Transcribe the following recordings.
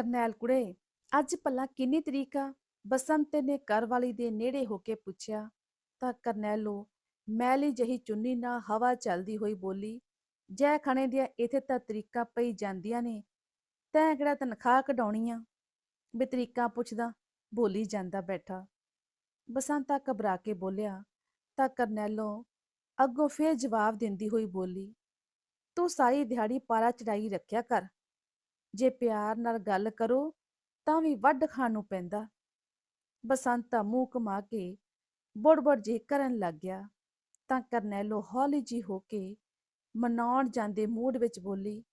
ਕਰਨੈਲ ਕੁੜੇ, ਅੱਜ ਭਲਾ ਕਿੰਨੀ ਤਰੀਕ ਆ? ਬਸੰਤ ਨੇ ਘਰਵਾਲੀ ਦੇ ਨੇੜੇ ਹੋ ਕੇ ਪੁੱਛਿਆ, ਤਾਂ ਕਰਨੈਲੋ ਮੈਲੀ ਜਹੀ ਚੁੰਨੀ ਨਾਲ ਹਵਾ ਚੱਲਦੀ ਹੋਈ ਬੋਲੀ, ਜੈ ਖਣੇ ਦੀਆਂ ਇਥੇ ਤਾਂ ਤਰੀਕਾਂ ਪਈ ਜਾਂਦੀਆਂ ਨੇ, ਤੈਂ ਕਿਹੜਾ ਤਨਖਾਹ ਕਢਾਉਣੀ ਆ? ਵੀ ਤਰੀਕਾਂ ਪੁੱਛਦਾ ਬੋਲੀ ਜਾਂਦਾ ਬੈਠਾ। ਬਸੰਤਾ ਘਬਰਾ ਕੇ ਬੋਲਿਆ, ਤਾਂ ਕਰਨੈਲੋ, ਅੱਗੋਂ ਫੇਰ ਜਵਾਬ ਦਿੰਦੀ ਹੋਈ ਬੋਲੀ, ਤੂੰ ਸਾਰੀ ਦਿਹਾੜੀ ਪਾਰਾ ਚੜਾਈ ਰੱਖਿਆ ਕਰ ਜੇ ਪਿਆਰ ਨਾਲ ਗੱਲ ਕਰੋ, ਤਾਂ ਵੀ ਵੱਢ ਖਾਣ ਨੂੰ ਪੈਂਦਾ। ਬਸੰਤਾ ਮੂੰਹ ਕਮਾ ਕੇ ਬੁੜਬੁੜ ਜੇ ਕਰਨ ਲੱਗ ਗਿਆ, ਤਾਂ ਕਰਨੈਲੋ ਹੌਲੀ ਜੀ ਹੋ ਕੇ ਮਨਾਉਣ ਜਾਂਦੇ ਮੂਡ ਵਿੱਚ ਬੋਲੀ,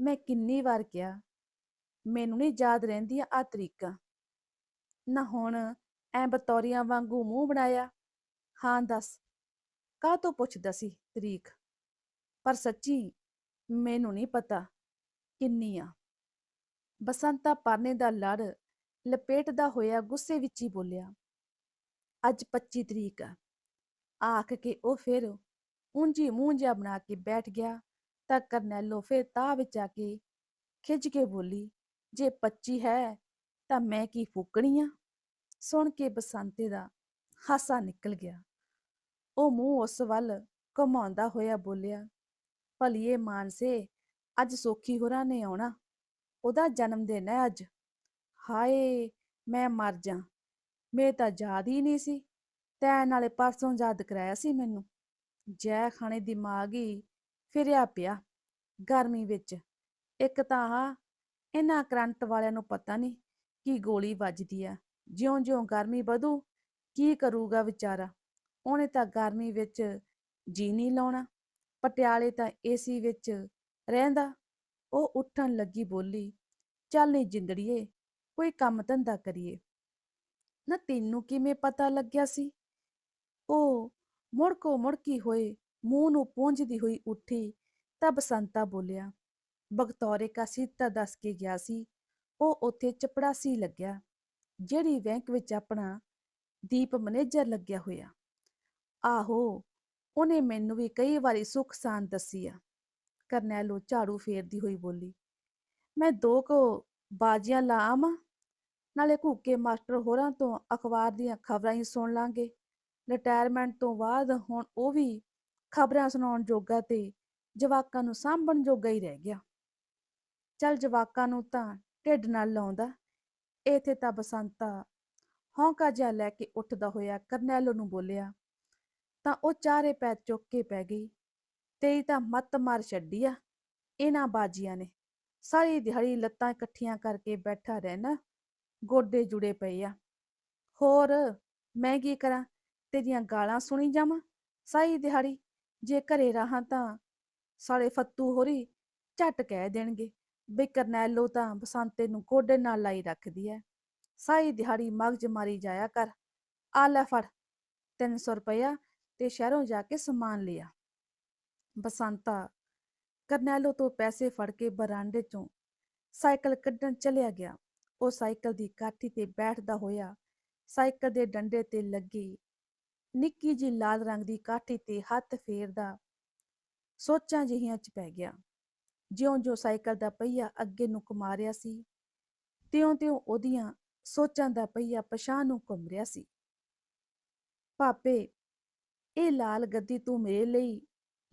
ਮੈਂ ਕਿੰਨੀ ਵਾਰ ਕਿਹਾ, ਮੈਨੂੰ ਨਹੀਂ ਯਾਦ ਰਹਿੰਦੀਆਂ ਆ ਤਰੀਕਾਂ। ਨਾ ਹੁਣ ਐ ਬਤੌਰੀਆਂ ਵਾਂਗੂ ਮੂੰਹ ਬਣਾਇਆ। ਹਾਂ, ਦੱਸ ਕਾਹ ਤੋਂ ਪੁੱਛਦਾ ਸੀ ਤਰੀਕ? ਪਰ ਸੱਚੀ ਮੈਨੂੰ ਨਹੀਂ ਪਤਾ। ਕਿੰਨੀ ਆ? ਬਸੰਤਾ ਪਰਨੇ ਦਾ ਲੜ ਲਪੇਟਦਾ ਹੋਇਆ ਗੁੱਸੇ ਵਿੱਚ ਹੀ ਬੋਲਿਆ, ਅੱਜ 25 ਤਰੀਕ ਆ। ਆਖ ਕੇ ਉਹ ਫਿਰ ਉਂਝੀ ਮੂੰਹ ਜਿਹਾ ਬਣਾ ਕੇ ਬੈਠ ਗਿਆ ਤਾਂ ਕਰਨੈਲੋ ਫਿਰ ਤਾਹ ਵਿੱਚ ਆ ਕੇ ਖਿੱਚ ਕੇ ਬੋਲੀ, ਜੇ 25 ਹੈ ਤਾਂ ਮੈਂ ਕੀ ਫੂਕਣੀ ਆ? ਸੁਣ ਕੇ ਬਸੰਤੇ ਦਾ ਹਾਸਾ ਨਿਕਲ ਗਿਆ। ਉਹ ਮੂੰਹ ਉਸ ਵੱਲ ਘੁਮਾਉਂਦਾ ਹੋਇਆ ਬੋਲਿਆ, ਭਲੀਏ ਮਾਨਸੇ ਅੱਜ ਸੋਖੀ ਹੋਰਾਂ ਨੇ ਆਉਣਾ, ਉਹਦਾ ਜਨਮ ਦਿਨ ਹੈ ਅੱਜ। ਹਾਏ, ਮੈਂ ਮਰ ਜਾ ਮੈਂ ਤਾਂ ਯਾਦ ਹੀ ਨਹੀਂ ਸੀ। ਤੈਂ ਨਾਲੇ ਪਰਸੋਂ ਯਾਦ ਕਰਾਇਆ ਸੀ ਮੈਨੂੰ। ਜੈ ਖਾਣੇ ਦਿਮਾਗ ਹੀ ਫਿਰਿਆ ਪਿਆ ਗਰਮੀ ਵਿੱਚ। ਇੱਕ ਤਾਂ ਆ ਇਹਨਾਂ ਕਰੰਟ ਵਾਲਿਆਂ ਨੂੰ ਪਤਾ ਨਹੀਂ ਕੀ ਗੋਲੀ ਵੱਜਦੀ ਆ। ਜਿਉਂ-ਜਿਉਂ ਗਰਮੀ ਵਧੂ, ਕੀ ਕਰੂਗਾ ਵਿਚਾਰਾ? ਉਹਨੇ ਤਾਂ ਗਰਮੀ ਵਿੱਚ ਜੀ ਨਹੀਂ ਲਾਉਣਾ। ਪਟਿਆਲੇ ਤਾਂ ਏਸੀ ਵਿੱਚ ਰਹਿੰਦਾ। ਉਹ ਉੱਠਣ ਲੱਗੀ ਬੋਲੀ, ਚੱਲ ਨੀ ਜਿੰਦੜੀਏ, ਕੋਈ ਕੰਮ ਧੰਦਾ ਕਰੀਏ। ਨਾ ਤੈਨੂੰ ਕਿਵੇਂ ਪਤਾ ਲੱਗਿਆ ਸੀ? ਉਹ ਮੁੜਕੋ ਮੁੜਕੀ ਹੋਏ, ਮੂੰਹ ਨੂੰ ਪੂੰਝਦੀ ਹੋਈ ਉੱਠੀ ਤਾਂ ਬਸੰਤਾ ਬੋਲਿਆ, ਬਗਤੌਰੇ ਕਾਸੀ ਸੀਤਾ ਦੱਸ ਕੇ ਗਿਆ ਸੀ, ਉਹ ਉੱਥੇ ਚਪੜਾਸੀ ਲੱਗਿਆ, ਜਿਹੜੀ ਬੈਂਕ ਵਿੱਚ ਆਪਣਾ ਦੀਪ ਮੈਨੇਜਰ ਲੱਗਿਆ ਹੋਇਆ। ਆਹੋ, ਉਹਨੇ ਮੈਨੂੰ ਵੀ ਕਈ ਵਾਰੀ ਸੁੱਖ ਸਾਨ ਦੱਸੀ ਆ। ਕਰਨੈਲੋ ਝਾੜੂ ਫੇਰਦੀ ਹੋਈ ਬੋਲੀ, ਮੈਂ ਦੋ ਕੋ ਬਾਜੀਆਂ ਲਾ ਆਵਾਂ ਨਾਲੇ ਘੂਕੇ ਮਾਸਟਰ ਹੋਰਾਂ ਤੋਂ ਅਖਬਾਰ ਦੀਆਂ ਖਬਰਾਂ ਹੀ ਸੁਣ ਲਾਂਗੇ। ਰਿਟਾਇਰਮੈਂਟ ਤੋਂ ਬਾਅਦ ਹੁਣ ਉਹ ਵੀ ਖਬਰਾਂ ਸੁਣਾਉਣ ਜੋਗਾ ਤੇ ਜਵਾਕਾਂ ਨੂੰ ਸਾਂਭਣ ਜੋਗਾ ਹੀ ਰਹਿ ਗਿਆ। ਚੱਲ ਜਵਾਕਾਂ ਨੂੰ ਤਾਂ ਢਿੱਡ ਨਾਲ ਲਾਉਂਦਾ, ਇਥੇ ਤਾਂ ਬਸੰਤਾ ਹੌਂਕਾ ਜਿਹਾ ਲੈ ਕੇ ਉੱਠਦਾ ਹੋਇਆ ਕਰਨੈਲੋ ਨੂੰ ਬੋਲਿਆ, ਤਾਂ ਉਹ ਚਾਰੇ ਪੈ ਚੁੱਕ ਕੇ ਪੈ ਗਈ। ਤੇਰੀ ਤਾਂ ਮੱਤ ਮਾਰ ਛੱਡੀ ਆ। ਇਹਨਾਂ ਬਾਜੀਆਂ ਨੇ ਸਾਰੀ ਦਿਹਾੜੀ ਲੱਤਾਂ ਇਕੱਠੀਆਂ ਕਰਕੇ ਬੈਠਾ ਰਹਿਣਾ ਗੋਡੇ ਜੁੜੇ ਪਏ ਆ। ਹੋਰ ਮੈਂ ਕੀ ਕਰਾਂ? ਤੇਰੀਆਂ ਗਾਲਾਂ ਸੁਣੀ ਜਾਵਾਂ? ਸਾਰੀ ਦਿਹਾੜੀ ਜੇ ਘਰੇ ਰਹਾਂ ਤਾਂ ਸਾਲੇ ਫੱਤੂ ਹੋਰੀ ਝਟ ਕਹਿ ਦੇਣਗੇ ਵੀ ਕਰਨੈਲੋ ਤਾਂ ਬਸੰਤੇ ਨੂੰ ਗੋਡੇ ਨਾਲ ਲਾਈ ਰੱਖਦੀ ਐ। ਸਾਰੀ ਦਿਹਾੜੀ ਮਗਜ ਮਾਰੀ ਜਾਇਆ ਕਰ। ਆ ਲੈ ਫੜ 300 ਰੁਪਇਆ ਤੇ ਸ਼ਹਿਰੋਂ ਜਾ ਕੇ ਸਮਾਨ ਲਿਆ। ਬਸੰਤਾ। ਕਰਨੈਲੋ ਤੋਂ ਪੈਸੇ ਫੜ ਕੇ ਬਰਾਂਡੇ ਚੋਂ ਸਾਈਕਲ ਕੱਢਣ ਚਲਿਆ ਗਿਆ। ਉਹ ਸਾਈਕਲ ਦੀ ਕਾਠੀ ਤੇ ਬੈਠਦਾ ਹੋਇਆ ਸਾਈਕਲ ਦੇ ਡੰਡੇ ਤੇ ਲੱਗੀ। ਨਿੱਕੀ ਜੀ ਲਾਲ ਰੰਗ ਦੀ ਕਾਠੀ ਤੇ ਹੱਥ ਫੇਰਦਾ ਸੋਚਾਂ ਜਿਹੀਆਂ ਚ ਪੈ ਗਿਆ। ਜਿਉਂ-ਜਿਉਂ ਸਾਈਕਲ ਦਾ ਪਹੀਆ ਅੱਗੇ ਨੂੰ ਘੁਮਾ ਰਿਹਾ ਸੀ, ਤਿਉਂ-ਤਿਉਂ ਉਹਦੀਆਂ ਸੋਚਾਂ ਦਾ ਪਹੀਆ ਪਛਾਹ ਨੂੰ ਘੁੰਮ ਰਿਹਾ ਸੀ। ਪਾਪੇ ਇਹ ਲਾਲ ਗੱਦੀ ਤੂੰ ਮੇਰੇ ਲਈ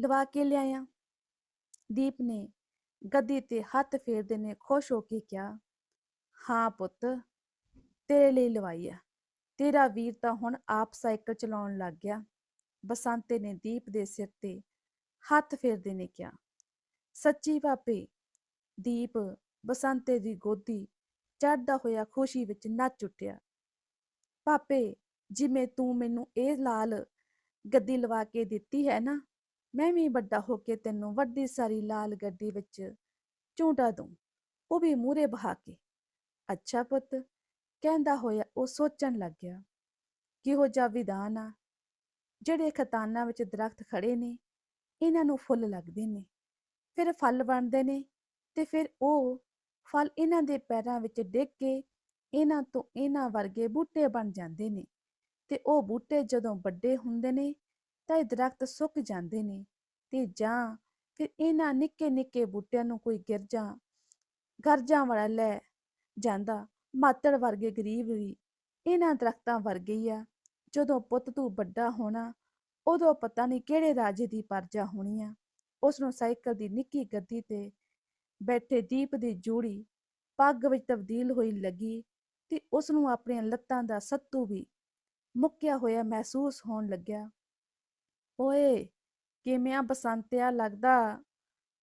ਲਵਾ ਕੇ ਲਿਆਇਆ। ਦੀਪ ਨੇ ਗੱਦੀ ਤੇ ਹੱਥ ਫੇਰਦੇ ਨੇ ਖੁਸ਼ ਹੋ ਕੇ ਕਿਹਾ, ਹਾਂ ਪੁੱਤ, ਤੇਰੇ ਲਈ ਲਵਾਈ ਆ। ਤੇਰਾ ਵੀਰ ਤਾਂ ਹੁਣ ਆਪ ਸਾਈਕਲ ਚਲਾਉਣ ਲੱਗ ਗਿਆ। ਬਸੰਤੇ ਨੇ ਦੀਪ ਦੇ ਸਿਰ ਤੇ ਹੱਥ ਫੇਰਦੇ ਨੇ ਕਿਹਾ, ਸੱਚੀ ਪਾਪੇ ਦੀਪ ਬਸੰਤੇ ਦੀ ਗੋਦੀ ਚੜਦਾ ਹੋਇਆ ਖੁਸ਼ੀ ਵਿੱਚ ਨੱਚ ਉੱਠਿਆ। ਪਾਪੇ ਜਿਵੇਂ ਤੂੰ ਮੈਨੂੰ ਇਹ ਲਾਲ ਗੱਦੀ ਲਵਾ ਕੇ ਦਿੱਤੀ ਹੈ ਨਾ ਮੈਂ ਵੀ ਵੱਡਾ ਹੋ ਕੇ ਤੈਨੂੰ ਵੱਡੀ ਸਾਰੀ ਲਾਲ ਗੱਡੀ ਵਿੱਚ ਝੂਟਾ ਦੂੰ ਉਹ ਵੀ ਮੂਰੇ ਬਹਾ ਕੇ। ਅੱਛਾ ਪੁੱਤ, ਕਹਿੰਦਾ ਹੋਇਆ ਉਹ ਸੋਚਣ ਲੱਗ ਗਿਆ, ਕਿਹੋ ਜਿਹਾ ਵਿਧਾਨ ਆ, ਜਿਹੜੇ ਖਤਾਨਾਂ ਵਿੱਚ ਦਰਖਤ ਖੜੇ ਨੇ, ਇਹਨਾਂ ਨੂੰ ਫੁੱਲ ਲੱਗਦੇ ਨੇ, ਫਿਰ ਫਲ ਬਣਦੇ ਨੇ ਤੇ ਫਿਰ ਉਹ ਫਲ ਇਹਨਾਂ ਦੇ ਪੈਰਾਂ ਵਿੱਚ ਡਿੱਗ ਕੇ ਇਹਨਾਂ ਤੋਂ ਇਹਨਾਂ ਵਰਗੇ ਬੂਟੇ ਬਣ ਜਾਂਦੇ ਨੇ ਤੇ ਉਹ ਬੂਟੇ ਜਦੋਂ ਵੱਡੇ ਹੁੰਦੇ ਨੇ ਤਾਂ ਇਹ ਦਰਖਤ ਸੁੱਕ ਜਾਂਦੇ ਨੇ ਤੇ ਜਾਂ ਫਿਰ ਇਹਨਾਂ ਨਿੱਕੇ ਨਿੱਕੇ ਬੂਟਿਆਂ ਨੂੰ ਕੋਈ ਗਿਰਜਾ, ਗਰਜਾਂ ਵਾਲਾ ਲੈ ਜਾਂਦਾ, ਮਾਤੜ ਵਰਗੇ ਗਰੀਬ ਵੀ ਇਹਨਾਂ ਦਰਖਤਾਂ ਵਰਗੇ ਹੀ ਆ। ਜਦੋਂ ਪੁੱਤ ਤੂੰ ਵੱਡਾ ਹੋਣਾ, ਉਦੋਂ ਪਤਾ ਨਹੀਂ ਕਿਹੜੇ ਰਾਜੇ ਦੀ ਪਰਜਾ ਹੋਣੀ ਆ। ਉਸ ਨੂੰ ਸਾਈਕਲ ਦੀ ਨਿੱਕੀ ਗੱਦੀ ਤੇ ਬੈਠੇ ਦੀਪ ਦੀ ਜੂੜੀ ਪੱਗ ਵਿੱਚ ਤਬਦੀਲ ਹੋਈ ਲੱਗੀ ਤੇ ਉਸ ਨੂੰ ਆਪਣੀਆਂ ਲੱਤਾਂ ਦਾ ਸੱਤੂ ਵੀ ਮੁੱਕਿਆ ਹੋਇਆ ਮਹਿਸੂਸ ਹੋਣ ਲੱਗਿਆ। ਓਏ, ਕਿਵੇਂ ਆ ਬਸੰਤਿਆ ਲੱਗਦਾ?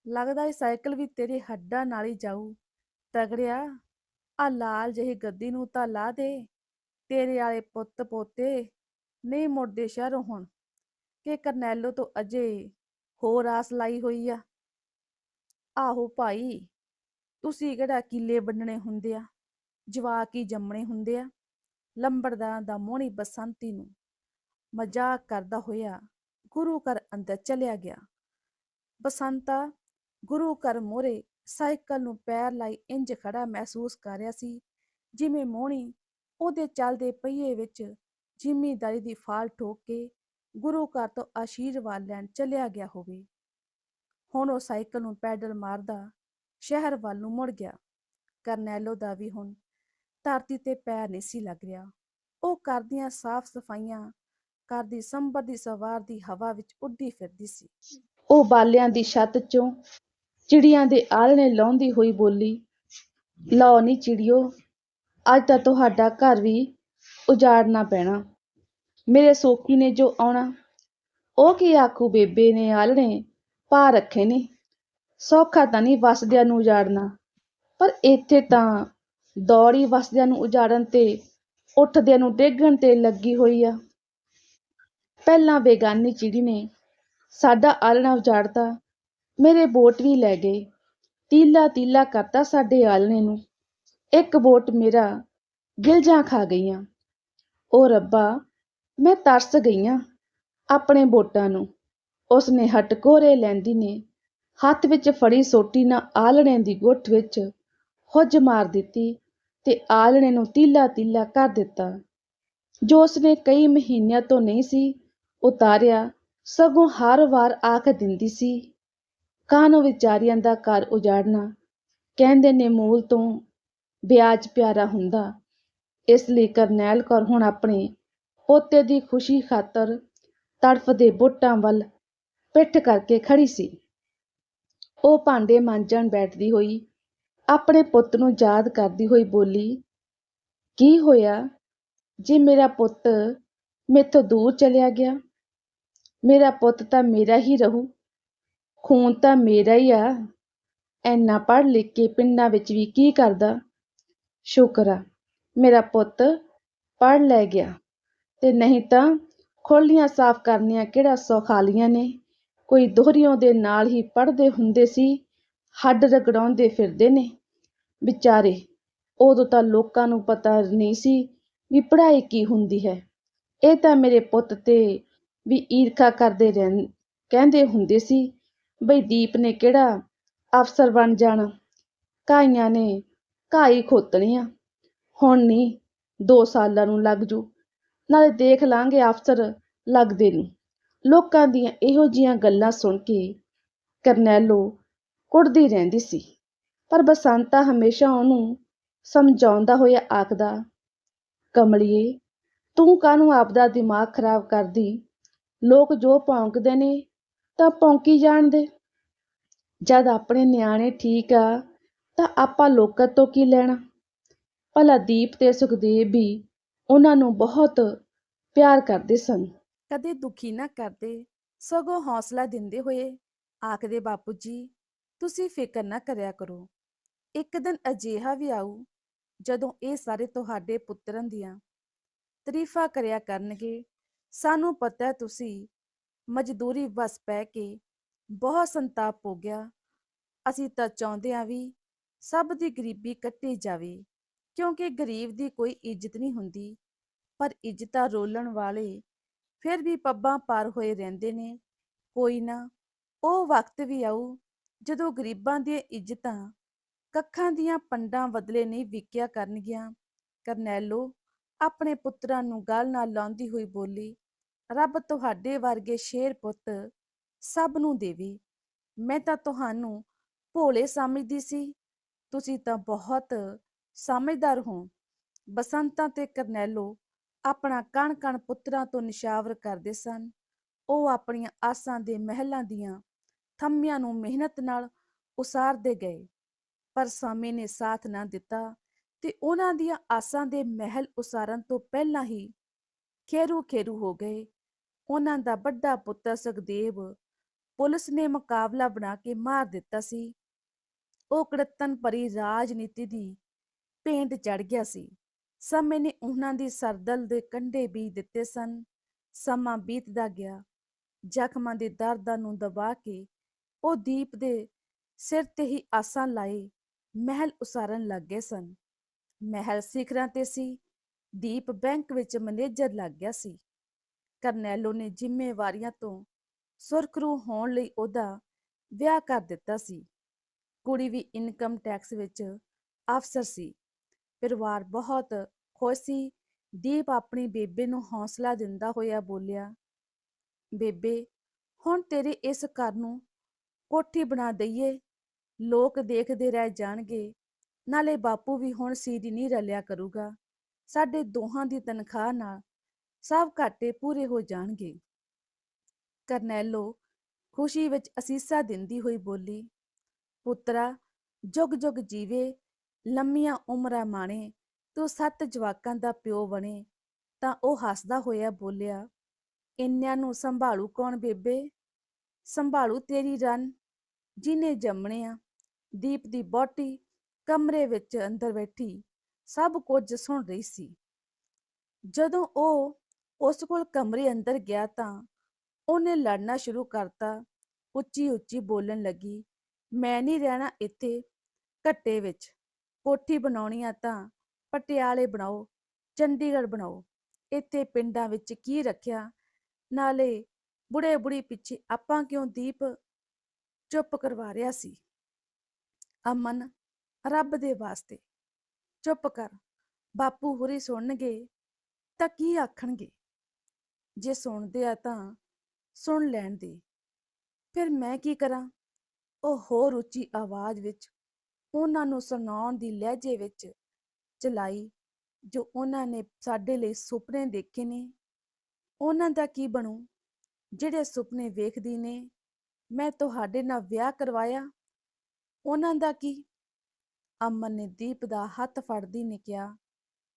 ਲੱਗਦਾ ਇਹ ਸਾਈਕਲ ਵੀ ਤੇਰੇ ਹੱਡਾਂ ਨਾਲ ਹੀ ਜਾਊ। ਤਗੜਿਆ ਆ ਲਾਲ ਜਿਹੀ ਗੱਦੀ ਨੂੰ ਤਾਂ ਲਾ ਦੇ। ਤੇਰੇ ਵਾਲੇ ਪੁੱਤ ਪੋਤੇ ਨਹੀਂ ਮੁੜਦੇ ਸ਼ਹਿਰੋਂ ਹੁਣ। ਕਿ ਕਰਨੈਲੋ ਤੋਂ ਅਜੇ ਹੋਰ ਆਸ ਲਾਈ ਹੋਈ ਆ। ਆਹੋ ਭਾਈ, ਤੁਸੀਂ ਕਿਹੜਾ ਕੀਲੇ ਬੰਨਣੇ ਹੁੰਦੇ ਆ? ਜਵਾਕ ਹੀ ਜੰਮਣੇ ਹੁੰਦੇ ਆ। ਲੰਬੜਦਾਰ ਦਾ ਮੋਹਣੀ ਬਸੰਤੀ ਨੂੰ ਮਜ਼ਾਕ ਕਰਦਾ ਹੋਇਆ ਗੁਰੂ ਘਰ ਅੰਦਰ ਚਲਿਆ ਗਿਆ। ਬਸੰਤਾ ਗੁਰੂ ਘਰ ਮੋਰੇ ਸਾਈਕਲ ਨੂੰ ਪੈਰ ਲਾਈ ਇੰਜ ਖੜਾ ਮਹਿਸੂਸ ਕਰ ਰਿਹਾ ਸੀ, ਜਿਵੇਂ ਮੋਹਣੀ ਉਹਦੇ ਚੱਲਦੇ ਪਹੀਏ ਵਿੱਚ ਜ਼ਿਮੀਦਾਰੀ ਦੀ ਫਾਲ ਠੋਕ ਕੇ ਗੁਰੂ ਘਰ ਤੋਂ ਆਸ਼ੀਰਵਾਦ ਲੈਣ ਚਲਿਆ ਗਿਆ ਹੋਵੇ। ਹੁਣ ਉਹ ਸਾਈਕਲ ਨੂੰ ਪੈਡਲ ਮਾਰਦਾ ਸ਼ਹਿਰ ਵੱਲ ਨੂੰ ਮੁੜ ਗਿਆ। ਕਰਨੈਲੋ ਦਾ ਵੀ ਹੁਣ ਧਰਤੀ ਤੇ ਪੈਰ ਨਹੀਂ ਸੀ ਲੱਗ ਰਿਹਾ। ਉਹ ਕਰਦੀਆਂ ਸਾਫ਼ ਸਫਾਈਆਂ ਘਰ ਦੀ ਸੰਭਰ ਦੀ ਸਵਾਰ ਦੀ ਹਵਾ ਵਿੱਚ ਉੱਡੀ ਫਿਰਦੀ ਸੀ। ਉਹ ਬਾਲਿਆਂ ਦੀ ਛੱਤ ਚੋਂ ਚਿੜੀਆਂ ਦੇ ਆਲਣੇ ਲਾਉਂਦੀ ਹੋਈ ਬੋਲੀ, ਲਓ ਨੀ ਚਿੜੀਓ, ਅੱਜ ਤਾਂ ਤੁਹਾਡਾ ਘਰ ਵੀ ਉਜਾੜਨਾ ਪੈਣਾ। ਮੇਰੇ ਸੋਕੀ ਨੇ ਜੋ ਆਉਣਾ, ਉਹ ਕੀ ਆਖੂ ਬੇਬੇ ਨੇ ਆਲਣੇ ਪਾ ਰੱਖੇ ਨੇ। ਸੌਖਾ ਤਾਂ ਨਹੀਂ ਵਸਦਿਆਂ ਨੂੰ ਉਜਾੜਨਾ, ਪਰ ਇੱਥੇ ਤਾਂ ਦੌੜੀ ਵਸਦਿਆਂ ਨੂੰ ਉਜਾੜਨ ਤੇ ਉੱਠਦਿਆਂ ਨੂੰ ਡੇਗਣ ਤੇ ਲੱਗੀ ਹੋਈ ਆ। ਪਹਿਲਾਂ ਬੇਗਾਨੀ ਚਿੜੀ ਨੇ ਸਾਡਾ ਆਲਣਾ ਉਜਾੜਤਾ, ਮੇਰੇ ਬੋਟ ਵੀ ਲੈ ਗਏ। ਤੀਲਾ ਤੀਲਾ ਕਰਤਾ ਸਾਡੇ ਆਲਣੇ ਨੂੰ। ਇੱਕ ਬੋਟ ਮੇਰਾ ਗਿਲਜਾਂ ਖਾ ਗਈਆਂ। ਉਹ ਰੱਬਾ, ਮੈਂ ਤਰਸ ਗਈਆਂ ਆਪਣੇ ਬੋਟਾਂ ਨੂੰ। ਉਸਨੇ ਹਟਕੋਰੇ ਲੈਂਦੀ ਨੇ, ਹੱਥ ਵਿੱਚ ਫੜੀ ਸੋਟੀ ਨਾਲ ਆਲਣੇ ਦੀ ਗੁੱਠ ਵਿੱਚ ਹੁੱਜ ਮਾਰ ਦਿੱਤੀ ਤੇ ਆਲਣੇ ਨੂੰ ਤੀਲਾ ਤੀਲਾ ਕਰ ਦਿੱਤਾ। ਜੋ ਉਸਨੇ ਕਈ ਮਹੀਨਿਆਂ ਤੋਂ ਨਹੀਂ ਸੀ ਉਤਾਰਿਆ, ਸਗੋਂ ਹਰ ਵਾਰ ਆਖ ਦਿੰਦੀ ਸੀ। ਕਾਹਨੂੰ ਵਿਚਾਰੀਆਂ ਦਾ ਘਰ ਉਜਾੜਨਾ? ਕਹਿੰਦੇ ਨੇ ਮੂਲ ਤੋਂ ਵਿਆਜ ਪਿਆਰਾ ਹੁੰਦਾ। ਇਸ ਲਈ ਕਰਨੈਲ ਕੌਰ ਹੁਣ ਆਪਣੇ ਪੋਤੇ ਦੀ ਖੁਸ਼ੀ ਖਾਤਰ ਤੜਫਦੇ ਬੁੱਟਾਂ ਵੱਲ ਪਿੱਠ ਕਰਕੇ ਖੜੀ ਸੀ। ਉਹ ਭਾਂਡੇ ਮਾਂਜਣ ਬੈਠਦੀ ਹੋਈ ਆਪਣੇ ਪੁੱਤ ਨੂੰ ਯਾਦ ਕਰਦੀ ਹੋਈ ਬੋਲੀ, ਕੀ ਹੋਇਆ? ਜੇ ਮੇਰਾ ਪੁੱਤ ਮੇਥੋਂ ਦੂਰ ਚਲਿਆ ਗਿਆ ਮੇਰਾ ਪੁੱਤ ਤਾਂ ਮੇਰਾ ਹੀ ਰਹੂ, ਖੂਨ ਤਾਂ ਮੇਰਾ ਹੀ ਆ। ਐਨਾ ਪੜ੍ਹ ਲਿਖ ਕੇ ਪਿੰਡਾਂ ਵਿੱਚ ਵੀ ਕੀ ਕਰਦਾ? ਸ਼ੁਕਰ ਆ, ਮੇਰਾ ਪੁੱਤ ਪੜ੍ਹ ਲੈ ਗਿਆ ਤੇ ਨਹੀਂ ਤਾਂ ਖੋਲੀਆਂ ਸਾਫ਼ ਕਰਨੀਆਂ ਕਿਹੜਾ ਸੌਖਾਲੀਆਂ ਨੇ। ਕੋਈ ਦੋਹਰੀਆਂ ਦੇ ਨਾਲ ਹੀ ਪੜ੍ਹਦੇ ਹੁੰਦੇ ਸੀ, ਹੱਡ ਰਗੜਾਉਂਦੇ ਫਿਰਦੇ ਨੇ। ਵਿਚਾਰੇ, ਉਦੋਂ ਤਾਂ ਲੋਕਾਂ ਨੂੰ ਪਤਾ ਨਹੀਂ ਸੀ ਵੀ ਪੜ੍ਹਾਈ ਕੀ ਹੁੰਦੀ ਹੈ। ਇਹ ਤਾਂ ਮੇਰੇ ਪੁੱਤ ਤੇ ਵੀ ਈਰਖਾ ਕਰਦੇ ਰਹਿੰ ਕਹਿੰਦੇ ਹੁੰਦੇ ਸੀ, ਬਈ ਦੀਪ ਨੇ ਕਿਹੜਾ ਅਫਸਰ ਬਣ ਜਾਣਾ? ਕਾਈਆਂ ਨੇ ਘਾਈ ਖੋਤਣੀਆਂ ਹੁਣ ਨਹੀਂ ਦੋ ਸਾਲਾਂ ਨੂੰ ਲੱਗ ਜੂ। ਨਾਲੇ ਦੇਖ ਲਾਂਗੇ ਅਫਸਰ ਲੱਗਦੇ ਨੂੰ। ਲੋਕਾਂ ਦੀਆਂ ਇਹੋ ਜੀਆਂ ਗੱਲਾਂ ਸੁਣ ਕੇ ਕਰਨੈਲੋ ਕੁੜਦੀ ਰਹਿੰਦੀ ਸੀ। ਪਰ ਬਸੰਤਾ ਹਮੇਸ਼ਾ ਉਹਨੂੰ ਸਮਝਾਉਂਦਾ ਹੋਇਆ ਆਖਦਾ, ਕਮਲੀਏ, ਤੂੰ ਕਾਹਨੂੰ ਆਪਦਾ ਦਿਮਾਗ ਖਰਾਬ ਕਰਦੀ? ਲੋਕ ਜੋ ਭੌਂਕਦੇ ਨੇ ਤਾਂ ਭੌਂਕੀ ਜਾਣਦੇ। ਜਦ ਆਪਣੇ ਨਿਆਣੇ ਠੀਕ ਆ, ਤਾਂ ਆਪਾਂ ਲੋਕਾਂ ਤੋਂ ਕੀ ਲੈਣਾ? ਭਲਾ ਦੀਪ ਤੇ ਸੁਖਦੇਵ ਵੀ ਉਹਨਾਂ ਨੂੰ ਬਹੁਤ ਪਿਆਰ ਕਰਦੇ ਸਨ। ਕਦੇ ਦੁਖੀ ਨਾ ਕਰਦੇ, ਸਗੋਂ ਹੌਸਲਾ ਦਿੰਦੇ ਹੋਏ ਆਖਦੇ, ਬਾਪੂ ਜੀ, ਤੁਸੀਂ ਫਿਕਰ ਨਾ ਕਰਿਆ ਕਰੋ। ਇੱਕ ਦਿਨ ਅਜਿਹਾ ਵੀ ਆਊ ਜਦੋਂ ਇਹ ਸਾਰੇ ਤੁਹਾਡੇ ਪੁੱਤਰਾਂ ਦੀਆਂ ਤਾਰੀਫਾਂ ਕਰਿਆ ਕਰਨਗੇ ਸਾਨੂੰ ਪਤਾ ਹੈ ਤੁਸੀਂ ਮਜ਼ਦੂਰੀ ਵਸ ਪੈ ਕੇ ਬਹੁਤ ਸੰਤਾਪ ਹੋ ਗਿਆ। ਅਸੀਂ ਤਾਂ ਚਾਹੁੰਦੇ ਹਾਂ ਵੀ ਸਭ ਦੀ ਗਰੀਬੀ ਕੱਟੀ ਜਾਵੇ, ਕਿਉਂਕਿ ਗਰੀਬ ਦੀ ਕੋਈ ਇੱਜ਼ਤ ਨਹੀਂ ਹੁੰਦੀ। ਪਰ ਇੱਜ਼ਤਾਂ ਰੋਲਣ ਵਾਲੇ ਫਿਰ ਵੀ ਪੱਬਾਂ ਪਾਰ ਹੋਏ ਰਹਿੰਦੇ ਨੇ। ਕੋਈ ਨਾ, ਉਹ ਵਕਤ ਵੀ ਆਊ ਜਦੋਂ ਗਰੀਬਾਂ ਦੀਆਂ ਇੱਜ਼ਤਾਂ ਕੱਖਾਂ ਦੀਆਂ ਪੰਡਾਂ ਬਦਲੇ ਨਹੀਂ ਵਿਕਿਆ ਕਰਨਗੀਆਂ। ਕਰਨੈਲੋ ਆਪਣੇ ਪੁੱਤਰਾਂ ਨੂੰ ਗੱਲ ਨਾਲ ਲਾਉਂਦੀ ਹੋਈ ਬੋਲੀ, ਰੱਬ ਤੁਹਾਡੇ ਵਰਗੇ ਸ਼ੇਰ ਪੁੱਤ ਸਭ ਨੂੰ ਦੇਵੇ। ਮੈਂ ਤਾਂ ਤੁਹਾਨੂੰ ਭੋਲੇ ਸਮਝਦੀ ਸੀ। ਤੁਸੀਂ ਤਾਂ ਬਹੁਤ ਸਮਝਦਾਰ ਹੋ। ਬਸੰਤਾਂ ਤੇ ਕਰਨੈਲੋ ਆਪਣਾ ਕਣ ਕਣ ਪੁੱਤਰਾਂ ਤੋਂ ਨਿਸ਼ਾਵਰ ਕਰਦੇ ਸਨ। ਉਹ ਆਪਣੀਆਂ ਆਸਾਂ ਦੇ ਮਹਿਲਾਂ ਦੀਆਂ ਥੰਮੀਆਂ ਨੂੰ ਮਿਹਨਤ ਨਾਲ ਉਸਾਰਦੇ ਗਏ, ਪਰ ਸਮੇਂ ਨੇ ਸਾਥ ਨਾ ਦਿੱਤਾ। ਤੇ ਉਹਨਾਂ ਦੀਆਂ ਆਸਾਂ ਦੇ ਮਹਿਲ ਉਸਾਰਨ ਤੋਂ ਪਹਿਲਾਂ ਹੀ ਖੇਰੂ ਖੇਰੂ ਹੋ ਗਏ। ਉਹਨਾਂ ਦਾ ਵੱਡਾ ਪੁੱਤਰ ਸੁਖਦੇਵ ਪੁਲਿਸ ਨੇ ਮੁਕਾਬਲਾ ਬਣਾ ਕੇ ਮਾਰ ਦਿੱਤਾ ਸੀ। ਉਹ ਕੜਤਨ ਭਰੀ ਰਾਜਨੀਤੀ ਦੀ ਭੇਂਟ ਚੜ ਗਿਆ ਸੀ। ਸਮੇਂ ਨੇ ਉਹਨਾਂ ਦੀ ਸਰਦਲ ਦੇ ਕੰਢੇ ਬੀਜ ਦਿੱਤੇ ਸਨ। ਸਮਾਂ ਬੀਤਦਾ ਗਿਆ। ਜ਼ਖਮਾਂ ਦੇ ਦਰਦਾਂ ਨੂੰ ਦਬਾ ਕੇ ਉਹ ਦੀਪ ਦੇ ਸਿਰ ਤੇ ਹੀ ਆਸਾਂ ਲਾਏ, ਮਹਿਲ ਉਸਾਰਨ ਲੱਗ ਗਏ ਸਨ। ਮਹਿਲ ਸਿਖਰਾਂ ਤੇ ਸੀ। ਦੀਪ ਬੈਂਕ ਵਿੱਚ ਮੈਨੇਜਰ ਲੱਗ ਗਿਆ ਸੀ। ਕਰਨੈਲੋ ਨੇ ਜ਼ਿੰਮੇਵਾਰੀਆਂ ਤੋਂ ਸੁਰਖਰੂ ਹੋਣ ਲਈ ਉਹਦਾ ਵਿਆਹ ਕਰ ਦਿੱਤਾ ਸੀ। ਕੁੜੀ ਵੀ ਇਨਕਮ ਟੈਕਸ ਵਿੱਚ ਅਫਸਰ ਸੀ। ਪਰਿਵਾਰ ਬਹੁਤ ਖੁਸ਼ ਸੀ। ਦੀਪ ਆਪਣੀ ਬੇਬੇ ਨੂੰ ਹੌਸਲਾ ਦਿੰਦਾ ਹੋਇਆ ਬੋਲਿਆ, ਬੇਬੇ, ਹੁਣ ਤੇਰੇ ਇਸ ਘਰ ਨੂੰ ਕੋਠੀ ਬਣਾ ਦਈਏ। ਲੋਕ ਦੇਖਦੇ ਰਹਿ ਜਾਣਗੇ। ਨਾਲੇ ਬਾਪੂ ਵੀ ਹੁਣ ਸੀਰੀ ਨਹੀਂ ਰਲਿਆ ਕਰੂਗਾ। ਸਾਡੇ ਦੋਹਾਂ ਦੀ ਤਨਖਾਹ ਨਾਲ ਸਭ ਘਾਟੇ ਪੂਰੇ ਹੋ ਜਾਣਗੇ। ਕਰਨੈਲੋ ਖੁਸ਼ੀ ਵਿੱਚ ਅਸੀਸਾ ਦਿੰਦੀ ਹੋਈ ਬੋਲੀ, ਪੁੱਤਰਾ, ਜੁਗ ਜੁਗ ਜੀਵੇ, ਲੰਮੀਆਂ ਉਮਰਾਂ ਮਾਣੇ, ਤੂੰ ਸੱਤ ਜਵਾਕਾਂ ਦਾ ਪਿਓ ਬਣੇ। ਤਾਂ ਉਹ ਹੱਸਦਾ ਹੋਇਆ ਬੋਲਿਆ, ਇੰਨਿਆਂ ਨੂੰ ਸੰਭਾਲੂ ਕੌਣ ਬੇਬੇ? ਸੰਭਾਲੂ ਤੇਰੀ ਰਨ ਜਿਹਨੇ ਜੰਮਣੇ ਦੀਪ ਦੀ ਬੋਟੀ ਕਮਰੇ ਵਿੱਚ ਅੰਦਰ ਬੈਠੀ ਸਭ ਕੁਝ ਸੁਣ ਰਹੀ ਸੀ। ਜਦੋਂ ਉਹ ਉਸ ਕੋਲ ਕਮਰੇ ਅੰਦਰ ਗਿਆ ਤਾਂ ਉਹਨੇ ਲੜਨਾ ਸ਼ੁਰੂ ਕਰਤਾ। ਉੱਚੀ ਉੱਚੀ ਬੋਲਣ ਲੱਗੀ, ਮੈਂ ਨਹੀਂ ਰਹਿਣਾ ਇੱਥੇ ਘੱਟੇ ਵਿੱਚ। ਕੋਠੀ ਬਣਾਉਣੀ ਆ ਤਾਂ ਪਟਿਆਲੇ ਬਣਾਓ, ਚੰਡੀਗੜ੍ਹ ਬਣਾਓ। ਇੱਥੇ ਪਿੰਡਾਂ ਵਿੱਚ ਕੀ ਰੱਖਿਆ? ਨਾਲੇ ਬੁੜੇ ਬੁੜੀ ਪਿੱਛੇ ਆਪਾਂ ਕਿਉਂ ਦੀਪ ਚੁੱਪ ਕਰਵਾ ਰਿਆ ਸੀ? ਅਮਨ ਰੱਬ ਦੇ ਵਾਸਤੇ। ਚੁੱਪ ਕਰ, ਬਾਪੂ ਹੁਰੀ ਸੁਣਨਗੇ ਤਾਂ ਕੀ ਆਖਣਗੇ? ਜੇ ਸੁਣਦੇ ਆ ਤਾਂ ਸੁਣ ਲੈਣ ਦੇ। ਫਿਰ ਮੈਂ ਕੀ ਕਰਾਂ? ਉਹ ਹੋਰ ਉੱਚੀ ਆਵਾਜ਼ ਵਿੱਚ ਉਹਨਾਂ ਨੂੰ ਸੁਣਾਉਣ ਦੀ ਲਹਿਜੇ ਵਿੱਚ ਚਲਾਈ, ਜੋ ਉਹਨਾਂ ਨੇ ਸਾਡੇ ਲਈ ਸੁਪਨੇ ਦੇਖੇ ਨੇ। ਉਹਨਾਂ ਦਾ ਕੀ ਬਣੂ? ਜਿਹੜੇ ਸੁਪਨੇ ਵੇਖਦੀ ਨੇ, ਮੈਂ ਤੁਹਾਡੇ ਨਾਲ ਵਿਆਹ ਕਰਵਾਇਆ। ਉਹਨਾਂ ਦਾ ਕੀ ਅਮਨ ਨੇ ਦੀਪ ਦਾ ਹੱਥ ਫੜਦੀ ਨੇ ਕਿਹਾ,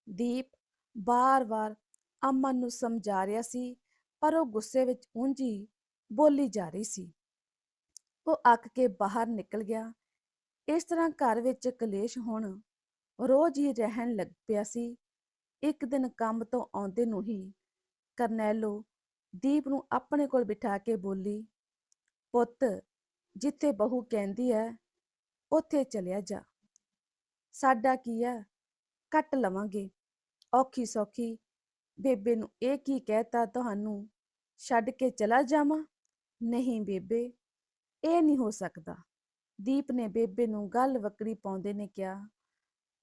ਦੀਪ, ਬਾਰ-ਬਾਰ ਅਮਨ ਨੂੰ ਸਮਝਾ ਰਿਹਾ ਸੀ, ਪਰ ਉਹ ਗੁੱਸੇ ਵਿੱਚ ਉਂਝੀ ਬੋਲੀ ਜਾ ਰਹੀ ਸੀ। ਉਹ ਅੱਕ ਕੇ ਬਾਹਰ ਨਿਕਲ ਗਿਆ। ਇਸ ਤਰ੍ਹਾਂ ਘਰ ਵਿੱਚ ਕਲੇਸ਼ ਹੁਣ ਰੋਜ਼ ਹੀ ਰਹਿਣ ਲੱਗ ਪਿਆ ਸੀ। ਇੱਕ ਦਿਨ ਕੰਮ ਤੋਂ ਆਉਂਦੇ ਨੂੰ ਹੀ ਕਰਨੈਲੋ ਦੀਪ ਨੂੰ ਆਪਣੇ ਕੋਲ ਬਿਠਾ ਕੇ ਬੋਲੀ, ਪੁੱਤ, ਜਿੱਥੇ ਬਹੂ ਕਹਿੰਦੀ ਹੈ, ਉੱਥੇ ਚਲਿਆ ਜਾ। ਸਾਡਾ ਕੀ ਹੈ ਕੱਟ ਲਵਾਂਗੇ। ਔਖੀ ਸੌਖੀ, ਬੇਬੇ ਨੂੰ ਇਹ ਕੀ ਕਹਿਤਾ ਤੁਹਾਨੂੰ? ਛੱਡ ਕੇ ਚਲਾ ਜਾਵਾਂ? ਨਹੀਂ ਬੇਬੇ, ਇਹ ਨਹੀਂ ਹੋ ਸਕਦਾ। ਦੀਪ ਨੇ ਬੇਬੇ ਨੂੰ ਗੱਲ ਵਕੜੀ ਪਾਉਂਦੇ ਨੇ ਕਿਹਾ,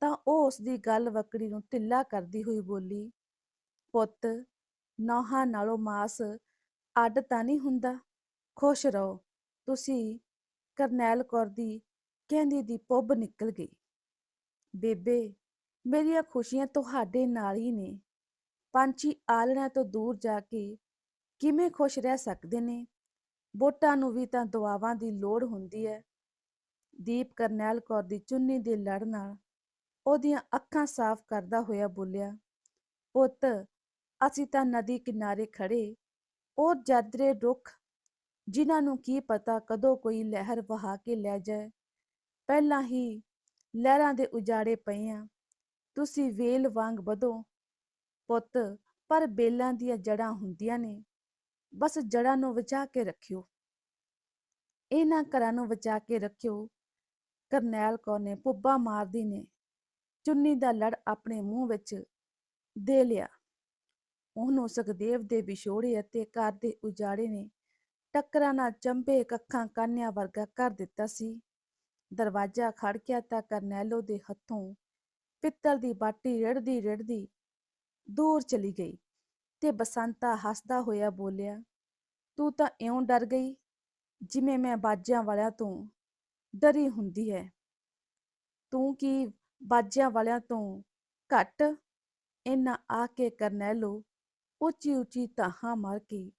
ਤਾਂ ਉਹ ਉਸ ਦੀ ਗੱਲ ਵਕੜੀ ਨੂੰ ਢਿੱਲਾ ਕਰਦੀ ਹੋਈ ਬੋਲੀ, ਪੁੱਤ, ਨੌਹਾਂ ਨਾਲੋਂ ਮਾਸ ਅੱਡ ਤਾਂ ਨਹੀਂ ਹੁੰਦਾ। ਖੁਸ਼ ਰਹੋ। ਤੁਸੀਂ ਕਰਨੈਲ ਕੌਰ ਦੀ ਕਹਿੰਦੀ ਦੀ ਪੁੱਬ ਨਿਕਲ ਗਈ। ਬੇਬੇ, ਮੇਰੀਆਂ ਖੁਸ਼ੀਆਂ ਤੁਹਾਡੇ ਨਾਲ ਹੀ ਨੇ। ਪੰਛੀ ਆਲਣਾ ਤੋਂ ਦੂਰ ਜਾ ਕੇ ਕਿਵੇਂ ਖੁਸ਼ ਰਹਿ ਸਕਦੇ ਨੇ? ਬੋਟਾਂ ਨੂੰ ਵੀ ਤਾਂ ਦੁਆਵਾਂ ਦੀ ਲੋੜ ਹੁੰਦੀ ਹੈ ਦੀਪ ਕਰਨੈਲ ਕੌਰ ਦੀ ਚੁੰਨੀ ਦੇ ਲੜ ਨਾਲ ਉਹਦੀਆਂ ਅੱਖਾਂ ਸਾਫ਼ ਕਰਦਾ ਹੋਇਆ ਬੋਲਿਆ, ਪੁੱਤ, ਅਸੀਂ ਤਾਂ ਨਦੀ ਕਿਨਾਰੇ ਖੜੇ ਉਹ ਜਦਰੇ ਰੁੱਖ, ਜਿਨ੍ਹਾਂ ਨੂੰ ਕੀ ਪਤਾ ਕਦੋਂ ਕੋਈ ਲਹਿਰ ਵਹਾ ਕੇ ਲੈ ਜਾਏ। ਪਹਿਲਾਂ ਹੀ ਲਹਿਰਾਂ ਦੇ ਉਜਾੜੇ ਪਏ ਆ। ਤੁਸੀਂ ਵੇਲ ਵਾਂਗ ਵਧੋ। ਪੁੱਤ, ਪਰ ਬੇਲਾਂ ਦੀਆਂ ਜੜਾਂ ਹੁੰਦੀਆਂ ਨੇ। ਬਸ ਜੜਾਂ ਨੂੰ ਬਚਾ ਕੇ ਰੱਖਿਓ। ਇਹਨਾਂ ਘਰਾਂ ਨੂੰ ਬਚਾ ਕੇ ਰੱਖਿਓ। ਕਰਨੈਲ ਕੌਰ ਨੇ ਪੁੱਬਾ ਮਾਰਦੀ ਨੇ ਚੁੰਨੀ ਦਾ ਲੜ ਆਪਣੇ ਮੂੰਹ ਵਿੱਚ ਦੇ ਲਿਆ। ਉਹਨੂੰ ਸੁਖਦੇਵ ਦੇ ਵਿਛੋੜੇ ਅਤੇ ਘਰ ਦੇ ਉਜਾੜੇ ਨੇ ਟੱਕਰਾਂ ਨਾਲ ਚੰਬੇ ਕੱਖਾਂ ਕਾਨਿਆਂ ਵਰਗਾ ਕਰ ਦਿੱਤਾ ਸੀ। ਦਰਵਾਜ਼ਾ ਖੜਕਿਆ ਤਾਂ ਕਰਨੈਲੋ ਦੇ ਹੱਥੋਂ ਪਿੱਤਲ ਦੀ ਬਾਟੀ ਰੜਦੀ ਰੜਦੀ ਦੂਰ ਚਲੀ ਗਈ ਤੇ ਬਸੰਤਾ ਹੱਸਦਾ ਹੋਇਆ ਬੋਲਿਆ, ਤੂੰ ਤਾਂ ਇਉਂ ਡਰ ਗਈ ਜਿਵੇਂ ਮੈਂ ਬਾਜਿਆਂ ਵਾਲਿਆਂ ਤੋਂ ਡਰੀ ਹੁੰਦੀ ਹੈ ਤੂੰ ਕੀ ਬਾਜਿਆਂ ਵਾਲਿਆਂ ਤੋਂ ਘੱਟ ਇਹਨਾਂ ਆ ਕੇ ਕਰਨੈਲੋ ਉੱਚੀ ਉੱਚੀ ਤਾਹਾਂ ਮਾਰ ਕੇ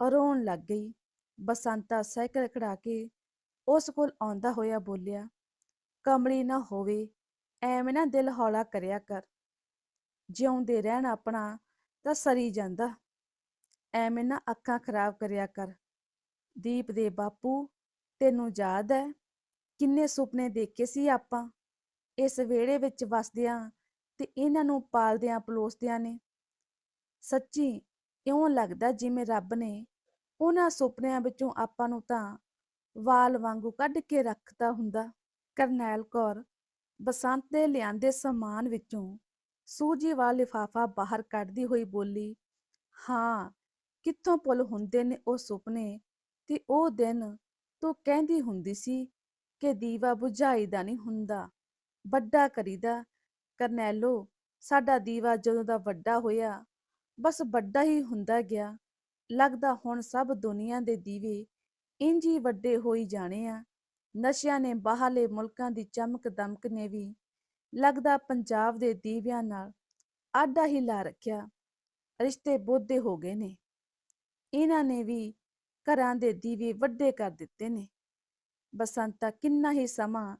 ਰੋਣ ਲੱਗ ਗਈ। ਬਸੰਤਾ ਸਾਈਕਲ ਖੜਾ ਕੇ ਉਸ ਕੋਲ ਆਉਂਦਾ ਹੋਇਆ ਬੋਲਿਆ, ਕਮਲੀ ਨਾ ਹੋਵੇ, ਐਵੇਂ ਨਾ ਦਿਲ ਹੌਲਾ ਕਰਿਆ ਕਰ। ਜਿਉਂਦੇ ਰਹਿਣ ਆਪਣਾ ਤਾਂ ਸਰੀ ਜਾਂਦਾ। ਐਵੇਂ ਨਾ ਅੱਖਾਂ ਖਰਾਬ ਕਰਿਆ ਕਰ। ਦੀਪ ਦੇ ਬਾਪੂ, ਤੈਨੂੰ ਯਾਦ ਹੈ ਕਿੰਨੇ ਸੁਪਨੇ ਦੇਖੇ ਸੀ ਆਪਾਂ। ਇਸ ਵਿਹੜੇ ਵਿੱਚ ਵਸਦਿਆਂ ਤੇ ਇਹਨਾਂ ਨੂੰ ਪਾਲਦਿਆਂ ਪਲੋਸਦਿਆਂ ਨੇ। ਸੱਚੀ ਇਉਂ ਲੱਗਦਾ ਜਿਵੇਂ ਰੱਬ ਨੇ ਉਹਨਾਂ ਸੁਪਨਿਆਂ ਵਿੱਚੋਂ ਆਪਾਂ ਨੂੰ ਤਾਂ ਵਾਲ ਵਾਂਗੂ ਕੱਢ ਕੇ ਰੱਖਦਾ ਹੁੰਦਾ। ਕਰਨੈਲ ਕੌਰ ਬਸੰਤ ਦੇ ਲਿਆਂਦੇ ਸਮਾਨ ਵਿੱਚੋਂ ਸੂਜੀ ਵਾਲਾ ਲਿਫਾਫਾ ਬਾਹਰ ਕੱਢਦੀ ਹੋਈ ਬੋਲੀ, ਹਾਂ, ਕਿੱਥੋਂ ਪੁੱਲ ਹੁੰਦੇ ਨੇ ਉਹ ਸੁਪਨੇ? ਤੇ ਉਹ ਦਿਨ ਤੂੰ ਕਹਿੰਦੀ ਹੁੰਦੀ ਸੀ ਕਿ ਦੀਵਾ ਬੁਝਾਈ ਦਾ ਨਹੀਂ ਹੁੰਦਾ, ਵੱਡਾ ਕਰੀਦਾ। ਕਰਨੈਲੋ, ਸਾਡਾ ਦੀਵਾ ਜਦੋਂ ਦਾ ਵੱਡਾ ਹੋਇਆ, ਬਸ ਵੱਡਾ ਹੀ ਹੁੰਦਾ ਗਿਆ। ਲੱਗਦਾ ਹੁਣ ਸਭ ਦੁਨੀਆ ਦੇ ਦੀਵੇ ਇੰਜ ਹੀ ਵੱਡੇ ਹੋਈ ਜਾਣੇ ਆ। ਨਸ਼ਿਆਂ ਨੇ ਬਾਹਰਲੇ ਮੁਲਕਾਂ ਦੀ ਚਮਕ ਦਮਕ ਨੇ ਵੀ ਲੱਗਦਾ ਪੰਜਾਬ ਦੇ ਦੀਵਿਆਂ ਨਾਲ ਆਡਾ ਹੀ ਲਾ ਰੱਖਿਆ। ਰਿਸ਼ਤੇ ਬੋਧੇ ਹੋ ਗਏ ਨੇ। ਇਹਨਾਂ ਨੇ ਵੀ ਘਰਾਂ ਦੇ ਦੀਵੇ ਵੱਡੇ ਕਰ ਦਿੱਤੇ ਨੇ। ਬਸੰਤਾ ਕਿੰਨਾ ਹੀ ਸਮਾਂ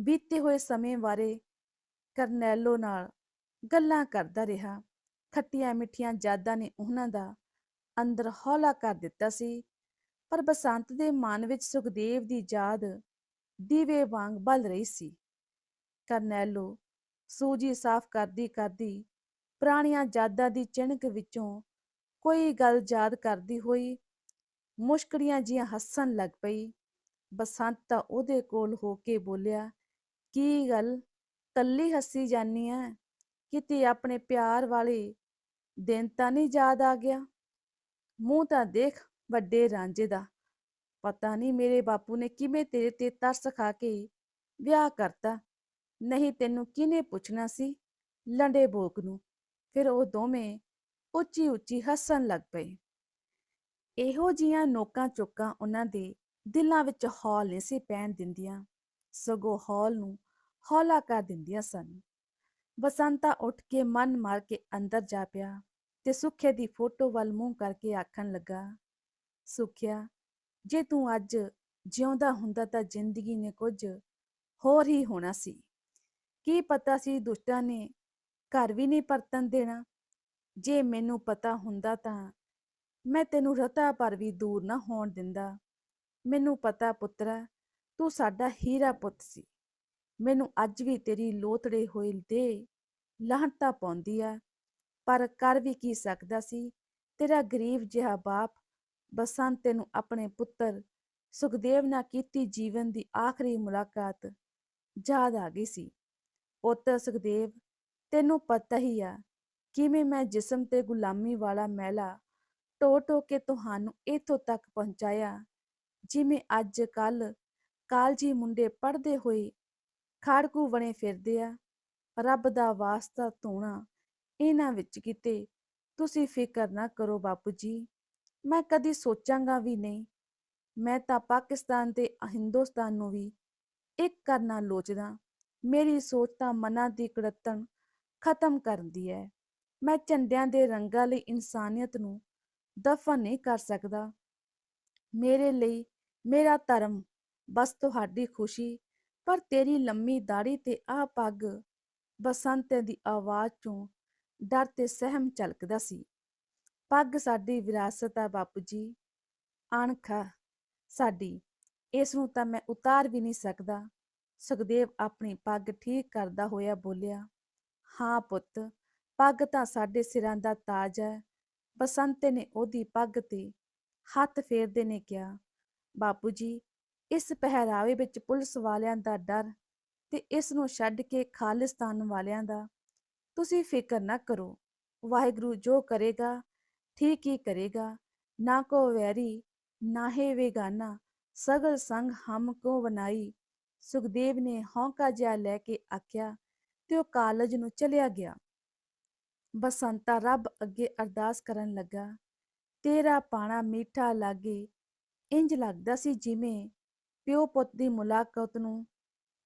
ਬੀਤੇ ਹੋਏ ਸਮੇਂ ਬਾਰੇ ਕਰਨੈਲੋ ਨਾਲ ਗੱਲਾਂ ਕਰਦਾ ਰਿਹਾ। ਖੱਟੀਆਂ ਮਿੱਠੀਆਂ ਯਾਦਾਂ ਨੇ ਉਹਨਾਂ ਦਾ ਅੰਦਰ ਹੌਲਾ ਕਰ ਦਿੱਤਾ ਸੀ। ਪਰ ਬਸੰਤ ਦੇ ਮਨ ਵਿੱਚ ਸੁਖਦੇਵ ਦੀ ਯਾਦ ਦੀਵੇ ਵਾਂਗ ਬਲ ਰਹੀ ਸੀ। ਕਰਨੈਲੋ ਸੂਜੀ ਸਾਫ਼ ਕਰਦੀ ਕਰਦੀ ਪੁਰਾਣੀਆਂ ਯਾਦਾਂ ਦੀ ਚਿਣਕ ਵਿੱਚੋਂ ਕੋਈ ਗੱਲ ਯਾਦ ਕਰਦੀ ਹੋਈ ਮੁਸ਼ਕੜੀਆਂ ਜੀਆਂ ਹੱਸਣ ਲੱਗ ਪਈ। ਬਸੰਤ ਤਾਂ ਉਹਦੇ ਕੋਲ ਹੋ ਕੇ ਬੋਲਿਆ, ਕੀ ਗੱਲ, ਕੱਲੀ ਹੱਸੀ ਜਾਨੀ ਐ? ਕਿਤੇ ਆਪਣੇ ਪਿਆਰ ਵਾਲੇ ਦਿਨ ਤਾਂ ਨਹੀਂ ਯਾਦ ਆ ਗਿਆ? ਮੂੰਹ ਤਾਂ ਦੇਖ ਵੱਡੇ ਰਾਂਝੇ ਦਾ। ਪਤਾ ਨਹੀਂ ਮੇਰੇ ਬਾਪੂ ਨੇ ਕਿਵੇਂ ਤੇਰੇ ਤੇ ਤਰਸ ਖਾ ਕੇ ਵਿਆਹ ਕਰਤਾ। ਨਹੀਂ ਤੈਨੂੰ ਕਿਹਨੇ ਪੁੱਛਣਾ ਸੀ? ਲੰਡੇ ਬੋਕ ਨੂੰ। ਫਿਰ ਉਹ ਦੋਵੇਂ ਉੱਚੀ ਉੱਚੀ ਹੱਸਣ ਲੱਗ ਪਏ। ਇਹੋ ਜੀਆਂ ਨੋਕਾਂ ਚੁੱਕਾਂ ਉਹਨਾਂ ਦੇ ਦਿਲਾਂ ਵਿੱਚ ਹੌਲ ਨਹੀਂ ਸੀ ਪੈਣ ਦਿੰਦੀਆਂ। ਸਗੋਂ ਹੌਲ ਨੂੰ ਹੌਲਾ ਕਰ ਦਿੰਦੀਆਂ ਸਨ। ਬਸੰਤਾ ਉੱਠ ਕੇ ਮਨ ਮਾਰ ਕੇ ਅੰਦਰ ਜਾ ਪਿਆ ਤੇ ਸੁੱਖੇ ਦੀ ਫੋਟੋ ਵੱਲ ਮੂੰਹ ਕਰਕੇ ਆਖਣ ਲੱਗਾ ਸੁਖਿਆ। ਜੇ ਤੂੰ ਅੱਜ ਜਿਉਂਦਾ ਹੁੰਦਾ ਤਾਂ ਜ਼ਿੰਦਗੀ ਨੇ ਕੁਝ ਹੋਰ ਹੀ ਹੋਣਾ ਸੀ। ਕੀ ਪਤਾ ਸੀ ਦੁਸ਼ਟਾਂ ਨੇ ਘਰ ਵੀ ਨਹੀਂ ਪਰਤਨ ਦੇਣਾ। ਜੇ ਮੈਨੂੰ ਪਤਾ ਹੁੰਦਾ ਤਾਂ ਮੈਂ ਤੈਨੂੰ ਰਤਾ ਪਰ ਵੀ ਦੂਰ ਨਾ ਹੋਣ ਦਿੰਦਾ। ਮੈਨੂੰ ਪਤਾ ਪੁੱਤਰਾ, ਤੂੰ ਸਾਡਾ ਹੀਰਾ ਪੁੱਤ ਸੀ। ਮੈਨੂੰ ਅੱਜ ਵੀ ਤੇਰੀ ਲੋਤੜੇ ਹੋਏ ਦੇ ਲਾਹਣਤਾ ਪਾਉਂਦੀ ਆ। ਪਰ ਕਰ ਵੀ ਕੀ ਸਕਦਾ ਸੀ? ਤੇਰਾ ਗਰੀਬ ਜਿਹਾ ਬਾਪ ਬਸੰਤ ਤੈਨੂੰ ਆਪਣੇ ਪੁੱਤਰ ਸੁਖਦੇਵ ਨਾਲ ਕੀਤੀ ਜੀਵਨ ਦੀ ਆਖਰੀ ਮੁਲਾਕਾਤ ਯਾਦ ਆ ਗਈ ਸੀ। ਪੁੱਤਰ ਸੁਖਦੇਵ, ਤੈਨੂੰ ਪਤਾ ਹੀ ਆ, ਕਿਵੇਂ ਮੈਂ ਜਿਸਮ ਤੇ ਗੁਲਾਮੀ ਵਾਲਾ ਮੈਲਾ ਟੋ ਟੋ ਕੇ ਤੁਹਾਨੂੰ ਇੱਥੋਂ ਤੱਕ ਪਹੁੰਚਾਇਆ, ਜਿਵੇਂ ਅੱਜ ਕੱਲ ਕਾਲਜੀ ਮੁੰਡੇ ਪੜਦੇ ਹੋਏ ਖਾੜਕੂ ਬਣੇ ਫਿਰਦੇ ਆ। ਰੱਬ ਦਾ ਵਾਸਤਾ ਧੋਣਾ ਇਹਨਾਂ ਵਿੱਚ ਕਿਤੇ ਤੁਸੀਂ ਫਿਕਰ ਨਾ ਕਰੋ ਬਾਪੂ ਜੀ। ਮੈਂ ਕਦੀ ਸੋਚਾਂਗਾ ਵੀ ਨਹੀਂ। ਮੈਂ ਤਾਂ ਪਾਕਿਸਤਾਨ ਤੇ ਹਿੰਦੁਸਤਾਨ ਨੂੰ ਵੀ ਇੱਕ ਕਰਨਾ ਲੋਚਦਾ। ਮੇਰੀ ਸੋਚ ਤਾਂ ਮਨਾਂ ਦੀ ਕੜਤਣ ਖਤਮ ਕਰਦੀ ਹੈ ਮੈਂ ਝੰਡਿਆਂ ਦੇ ਰੰਗਾਂ ਲਈ ਇਨਸਾਨੀਅਤ ਨੂੰ ਦਫਨ ਨਹੀਂ ਕਰ ਸਕਦਾ। ਮੇਰੇ ਲਈ ਮੇਰਾ ਧਰਮ ਬਸ ਤੁਹਾਡੀ ਖੁਸ਼ੀ, ਪਰ ਤੇਰੀ ਲੰਮੀ ਦਾੜੀ ਤੇ ਆ ਪੱਗ ਬਸੰਤ ਦੀ ਆਵਾਜ਼ ਚੋਂ ਡਰ ਤੇ ਸਹਿਮ ਝਲਕਦਾ ਸੀ। ਪੱਗ ਸਾਡੀ ਵਿਰਾਸਤ ਆ ਬਾਪੂ ਜੀ। ਅਣਖ ਸਾਡੀ। ਇਸ ਨੂੰ ਤਾਂ ਮੈਂ ਉਤਾਰ ਵੀ ਨਹੀਂ ਸਕਦਾ। ਸੁਖਦੇਵ ਆਪਣੀ ਪੱਗ ਠੀਕ ਕਰਦਾ ਹੋਇਆ ਬੋਲਿਆ, ਹਾਂ ਪੁੱਤ, ਪੱਗ ਤਾਂ ਸਾਡੇ ਸਿਰਾਂ ਦਾ ਤਾਜ ਹੈ ਬਸੰਤ ਨੇ ਉਹਦੀ ਪੱਗ ਤੇ ਹੱਥ ਫੇਰਦੇ ਨੇ ਕਿਹਾ, ਬਾਪੂ ਜੀ, ਇਸ ਪਹਿਰਾਵੇ ਵਿੱਚ ਪੁਲਿਸ ਵਾਲਿਆਂ ਦਾ ਡਰ ਤੇ ਇਸ ਨੂੰ ਛੱਡ ਕੇ ਖਾਲਿਸਤਾਨ ਵਾਲਿਆਂ ਦਾ। ਤੁਸੀਂ ਫਿਕਰ ਨਾ ਕਰੋ। ਵਾਹਿਗੁਰੂ ਜੋ ਕਰੇਗਾ ਠੀਕ ਹੀ ਕਰੇਗਾ ਨਾ ਕੋ ਵੈਰੀ ਨਾ ਹੈ ਵੇਗਾਨਾ ਸਗਲ ਸੰਗ ਹਮ ਕੋ ਬਨਾਈ ਸੁਖਦੇਵ ਨੇ ਹੌਂਕਾ ਜਿਹਾ ਲੈ ਕੇ ਆਖਿਆ ਤੇ ਉਹ ਕਾਲਜ ਨੂੰ ਚਲਿਆ ਗਿਆ ਬਸੰਤਾ ਰੱਬ ਅੱਗੇ ਅਰਦਾਸ ਕਰਨ ਲੱਗਾ ਤੇਰਾ ਪਾਣਾ ਮੀਠਾ ਲਾਗੇ ਇੰਜ ਲੱਗਦਾ ਸੀ ਜਿਵੇਂ ਪਿਓ ਪੁੱਤ ਦੀ ਮੁਲਾਕਾਤ ਨੂੰ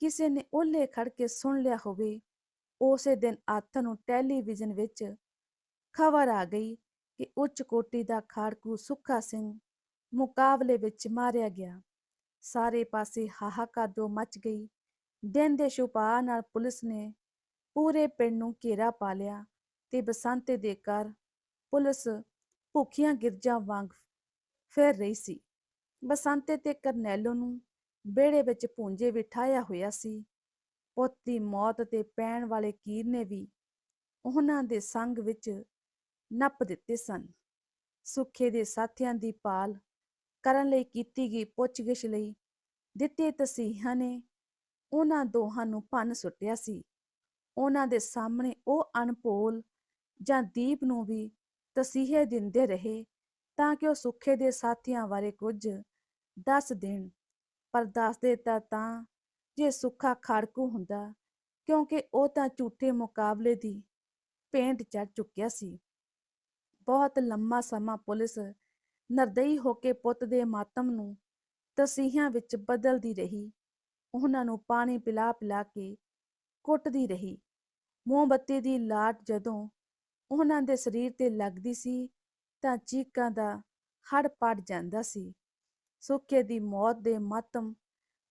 ਕਿਸੇ ਨੇ ਓਲੇ ਖੜ ਕੇ ਸੁਣ ਲਿਆ ਹੋਵੇ ਉਸੇ ਦਿਨ ਹੱਥ ਨੂੰ ਟੈਲੀਵਿਜ਼ਨ ਵਿੱਚ ਖਬਰ ਆ ਗਈ ਕਿ ਉੱਚ ਕੋਟੀ ਦਾ ਖਾੜਕੂ ਸੁੱਖਾ ਸਿੰਘ ਮੁਕਾਬਲੇ ਵਿੱਚ ਮਾਰਿਆ ਗਿਆ। ਸਾਰੇ ਪਾਸੇ ਹਾਹਾਕਾਰ ਮਚ ਗਈ। ਦਿਨ ਦੇ ਛੁਪਾ ਨਾਲ ਪੁਲਿਸ ਨੇ ਪੂਰੇ ਪਿੰਡ ਨੂੰ ਘੇਰਾ ਪਾ ਲਿਆ ਤੇ ਬਸੰਤੇ ਦੇ ਘਰ ਪੁਲਿਸ ਭੁੱਖੀਆਂ ਗਿਰਜਾਂ ਵਾਂਗ ਫਿਰ ਰਹੀ ਸੀ। ਬਸੰਤੇ ਤੇ ਕਰਨੈਲੋ ਨੂੰ ਬੇੜੇ ਵਿੱਚ ਭੂੰਜੇ ਬਿਠਾਇਆ ਹੋਇਆ ਸੀ। ਪੁੱਤ ਦੀ ਮੌਤ ਤੇ ਪੈਣ ਵਾਲੇ ਕੀਰ ਨੇ ਵੀ ਉਹਨਾਂ ਦੇ ਸੰਗ ਵਿੱਚ ਨੱਪ ਦਿੱਤੇ ਸਨ। ਸੁੱਖੇ ਦੇ ਸਾਥੀਆਂ ਦੀ ਪਾਲ ਕਰਨ ਲਈ ਕੀਤੀ ਗਈ ਪੁੱਛਗਿੱਛ ਲਈ ਦਿੱਤੇ ਤਸੀਹਾਂ ਨੇ। ਉਹਨਾਂ ਦੋਹਾਂ ਨੂੰ ਭੰਨ ਸੁੱਟਿਆ ਸੀ। ਉਹਨਾਂ ਦੇ ਸਾਹਮਣੇ ਉਹ ਅਣਪੋਲ ਜਾਂ ਦੀਪ ਨੂੰ ਵੀ ਤਸੀਹੇ ਦਿੰਦੇ ਰਹੇ ਤਾਂ ਕਿ ਉਹ ਸੁੱਖੇ ਦੇ ਸਾਥੀਆਂ ਬਾਰੇ ਕੁਝ ਦੱਸ ਦੇਣ। ਪਰ ਦੱਸ ਤਾਂ ਤਾਂ ਜੇ ਸੁੱਖਾ ਖੜਕੂ ਹੁੰਦਾ ਕਿਉਂਕਿ ਉਹ ਤਾਂ ਝੂਠੇ ਮੁਕਾਬਲੇ ਦੀ ਪੇਂਟ ਚੜ ਚੁੱਕਿਆ ਸੀ। ਬਹੁਤ ਲੰਮਾ ਸਮਾਂ ਪੁਲਿਸ ਨਰਦਈ ਹੋ ਕੇ ਪੁੱਤ ਦੇ ਮਾਤਮ ਨੂੰ ਤਸੀਹਾਂ ਵਿੱਚ ਬਦਲਦੀ ਰਹੀ। ਉਹਨਾਂ ਨੂੰ ਪਾਣੀ ਪਿਲਾ ਪਿਲਾ ਕੇ ਕੁੱਟਦੀ ਰਹੀ। ਮੋਮਬੱਤੀ ਦੀ ਲਾਟ ਜਦੋਂ ਉਹਨਾਂ ਦੇ ਸਰੀਰ ਤੇ ਲੱਗਦੀ ਸੀ ਤਾਂ ਚੀਕਾਂ ਦਾ ਹੜ ਪੜ ਜਾਂਦਾ ਸੀ। ਸੁੱਕੇ ਦੀ ਮੌਤ ਦੇ ਮਾਤਮ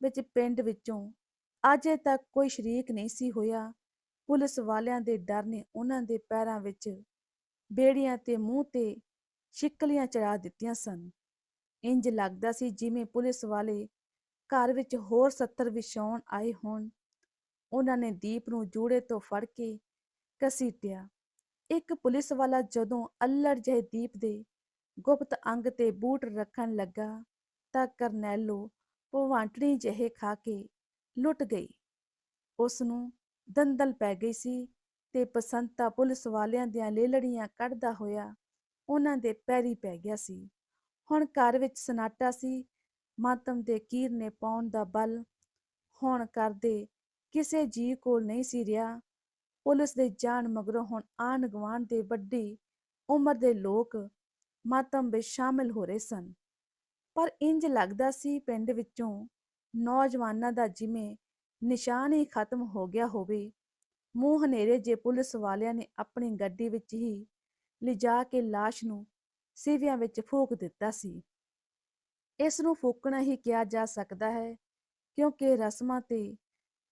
ਵਿੱਚ ਪਿੰਡ ਵਿੱਚੋਂ ਅਜੇ ਤੱਕ ਕੋਈ ਸ਼ਰੀਕ ਨਹੀਂ ਸੀ ਹੋਇਆ। ਪੁਲਿਸ ਵਾਲਿਆਂ ਦੇ ਡਰ ਨੇ ਉਹਨਾਂ ਦੇ ਪੈਰਾਂ ਵਿੱਚ ਬੇੜੀਆਂ ਤੇ ਮੂੰਹ ਤੇ ਸ਼ਿਕਲੀਆਂ ਚੜਾ ਦਿੱਤੀਆਂ ਸਨ। ਇੰਜ ਲੱਗਦਾ ਸੀ ਜਿਵੇਂ ਪੁਲਿਸ ਵਾਲੇ ਘਰ ਵਿੱਚ ਹੋਰ 70 ਵਿਛਾਉਣ ਆਏ ਹੋਣ। ਉਹਨਾਂ ਨੇ ਦੀਪ ਨੂੰ ਜੂੜੇ ਤੋਂ ਫੜ ਕੇ ਕਸੀਟਿਆ ਇੱਕ ਪੁਲਿਸ ਵਾਲਾ ਜਦੋਂ ਅੱਲੜ ਜਿਹੇ ਦੀਪ ਦੇ ਗੁਪਤ ਅੰਗ ਤੇ ਬੂਟ ਰੱਖਣ ਲੱਗਾ ਤਾਂ ਕਰਨੈਲੋ ਭਵਾਂਟਣੀ ਜਿਹੇ ਖਾ ਕੇ ਲੁੱਟ ਗਈ। ਉਸ ਨੂੰ ਦੰਦਲ ਪੈ ਗਈ ਸੀ। ਤੇ ਬਸੰਤਾ ਪੁਲਿਸ ਵਾਲਿਆਂ ਦੀਆਂ ਲੇਲੜੀਆਂ ਕੱਢਦਾ ਹੋਇਆ ਉਹਨਾਂ ਦੇ ਪੈਰੀ ਪੈ ਗਿਆ ਸੀ। ਹੁਣ ਘਰ ਵਿੱਚ ਸਨਾਟਾ ਸੀ, ਮਾਤਮ ਦੇ ਕੀਰ ਨੇ ਪਾਉਣ ਦਾ ਬਲ। ਹੁਣ ਕਰਦੇ ਕਿਸੇ ਜੀ ਕੋਲ ਨਹੀਂ ਸੀ ਰਿਹਾ। ਪੁਲਿਸ ਦੇ ਜਾਣ ਮਗਰੋਂ ਹੁਣ ਆਣ ਗਵਾਂਢ ਦੇ ਵੱਡੀ ਉਮਰ ਦੇ ਲੋਕ ਮਾਤਮ ਵਿੱਚ ਸ਼ਾਮਿਲ ਹੋ ਰਹੇ ਸਨ। ਪਰ ਇੰਜ ਲੱਗਦਾ ਸੀ ਪਿੰਡ ਵਿੱਚੋਂ ਨੌਜਵਾਨਾਂ ਦਾ ਜਿਵੇਂ ਨਿਸ਼ਾਨ ਹੀ ਖਤਮ ਹੋ ਗਿਆ ਹੋਵੇ। ਮੂੰਹ ਹਨੇਰੇ ਜੇ ਪੁਲਿਸ ਵਾਲਿਆਂ ਨੇ ਆਪਣੀ ਗੱਡੀ ਵਿੱਚ ਹੀ ਲਿਜਾ ਕੇ ਲਾਸ਼ ਨੂੰ ਸੀਵਿਆਂ ਵਿੱਚ ਫੂਕ ਦਿੱਤਾ ਸੀ। ਇਸ ਨੂੰ ਫੂਕਣਾ ਹੀ ਕਿਹਾ ਜਾ ਸਕਦਾ ਹੈ, ਕਿਉਂਕਿ ਰਸਮਾਂ ਤੇ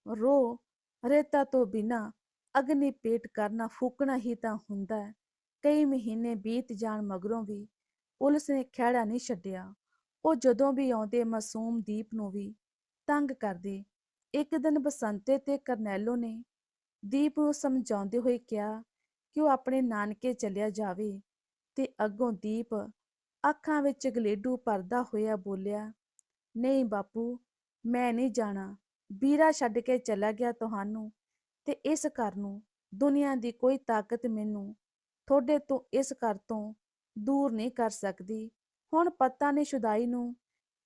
ਰੋ ਰੇਤਾ ਤੋਂ ਬਿਨਾ ਅਗਨੀ ਪੇਟ ਕਰਨਾ ਫੂਕਣਾ ਹੀ ਤਾਂ ਹੁੰਦਾ ਹੈ। ਕਈ ਮਹੀਨੇ ਬੀਤ ਜਾਣ ਮਗਰੋਂ ਵੀ ਪੁਲਿਸ ਨੇ ਖਹਿੜਾ ਨਹੀਂ ਛੱਡਿਆ। ਉਹ ਜਦੋਂ ਵੀ ਆਉਂਦੇ ਮਾਸੂਮ ਦੀਪ ਨੂੰ ਵੀ ਤੰਗ ਕਰਦੇ। ਇੱਕ ਦਿਨ ਬਸੰਤੇ ਤੇ ਕਰਨੈਲੋ ਨੇ ਦੀਪ ਨੂੰ ਸਮਝਾਉਂਦੇ ਹੋਏ ਕਿਹਾ ਕਿ ਉਹ ਆਪਣੇ ਨਾਨਕੇ ਚਲਿਆ ਜਾਵੇ ਤੇ ਅੱਗੋਂ ਦੀਪ ਅੱਖਾਂ ਵਿੱਚ ਗਲੇਡੂ ਭਰਦਾ ਹੋਇਆ ਬੋਲਿਆ, ਨਹੀਂ ਬਾਪੂ, ਮੈਂ ਨਹੀਂ ਜਾਣਾ। ਵੀਰਾ ਛੱਡ ਕੇ ਚਲਾ ਗਿਆ ਤੁਹਾਨੂੰ ਤੇ ਇਸ ਘਰ ਨੂੰ। ਦੁਨੀਆ ਦੀ ਕੋਈ ਤਾਕਤ ਮੈਨੂੰ ਤੁਹਾਡੇ ਤੋਂ ਇਸ ਘਰ ਤੋਂ ਦੂਰ ਨਹੀਂ ਕਰ ਸਕਦੀ। ਹੁਣ ਪਤਾ ਨਹੀਂ ਸ਼ੁਦਾਈ ਨੂੰ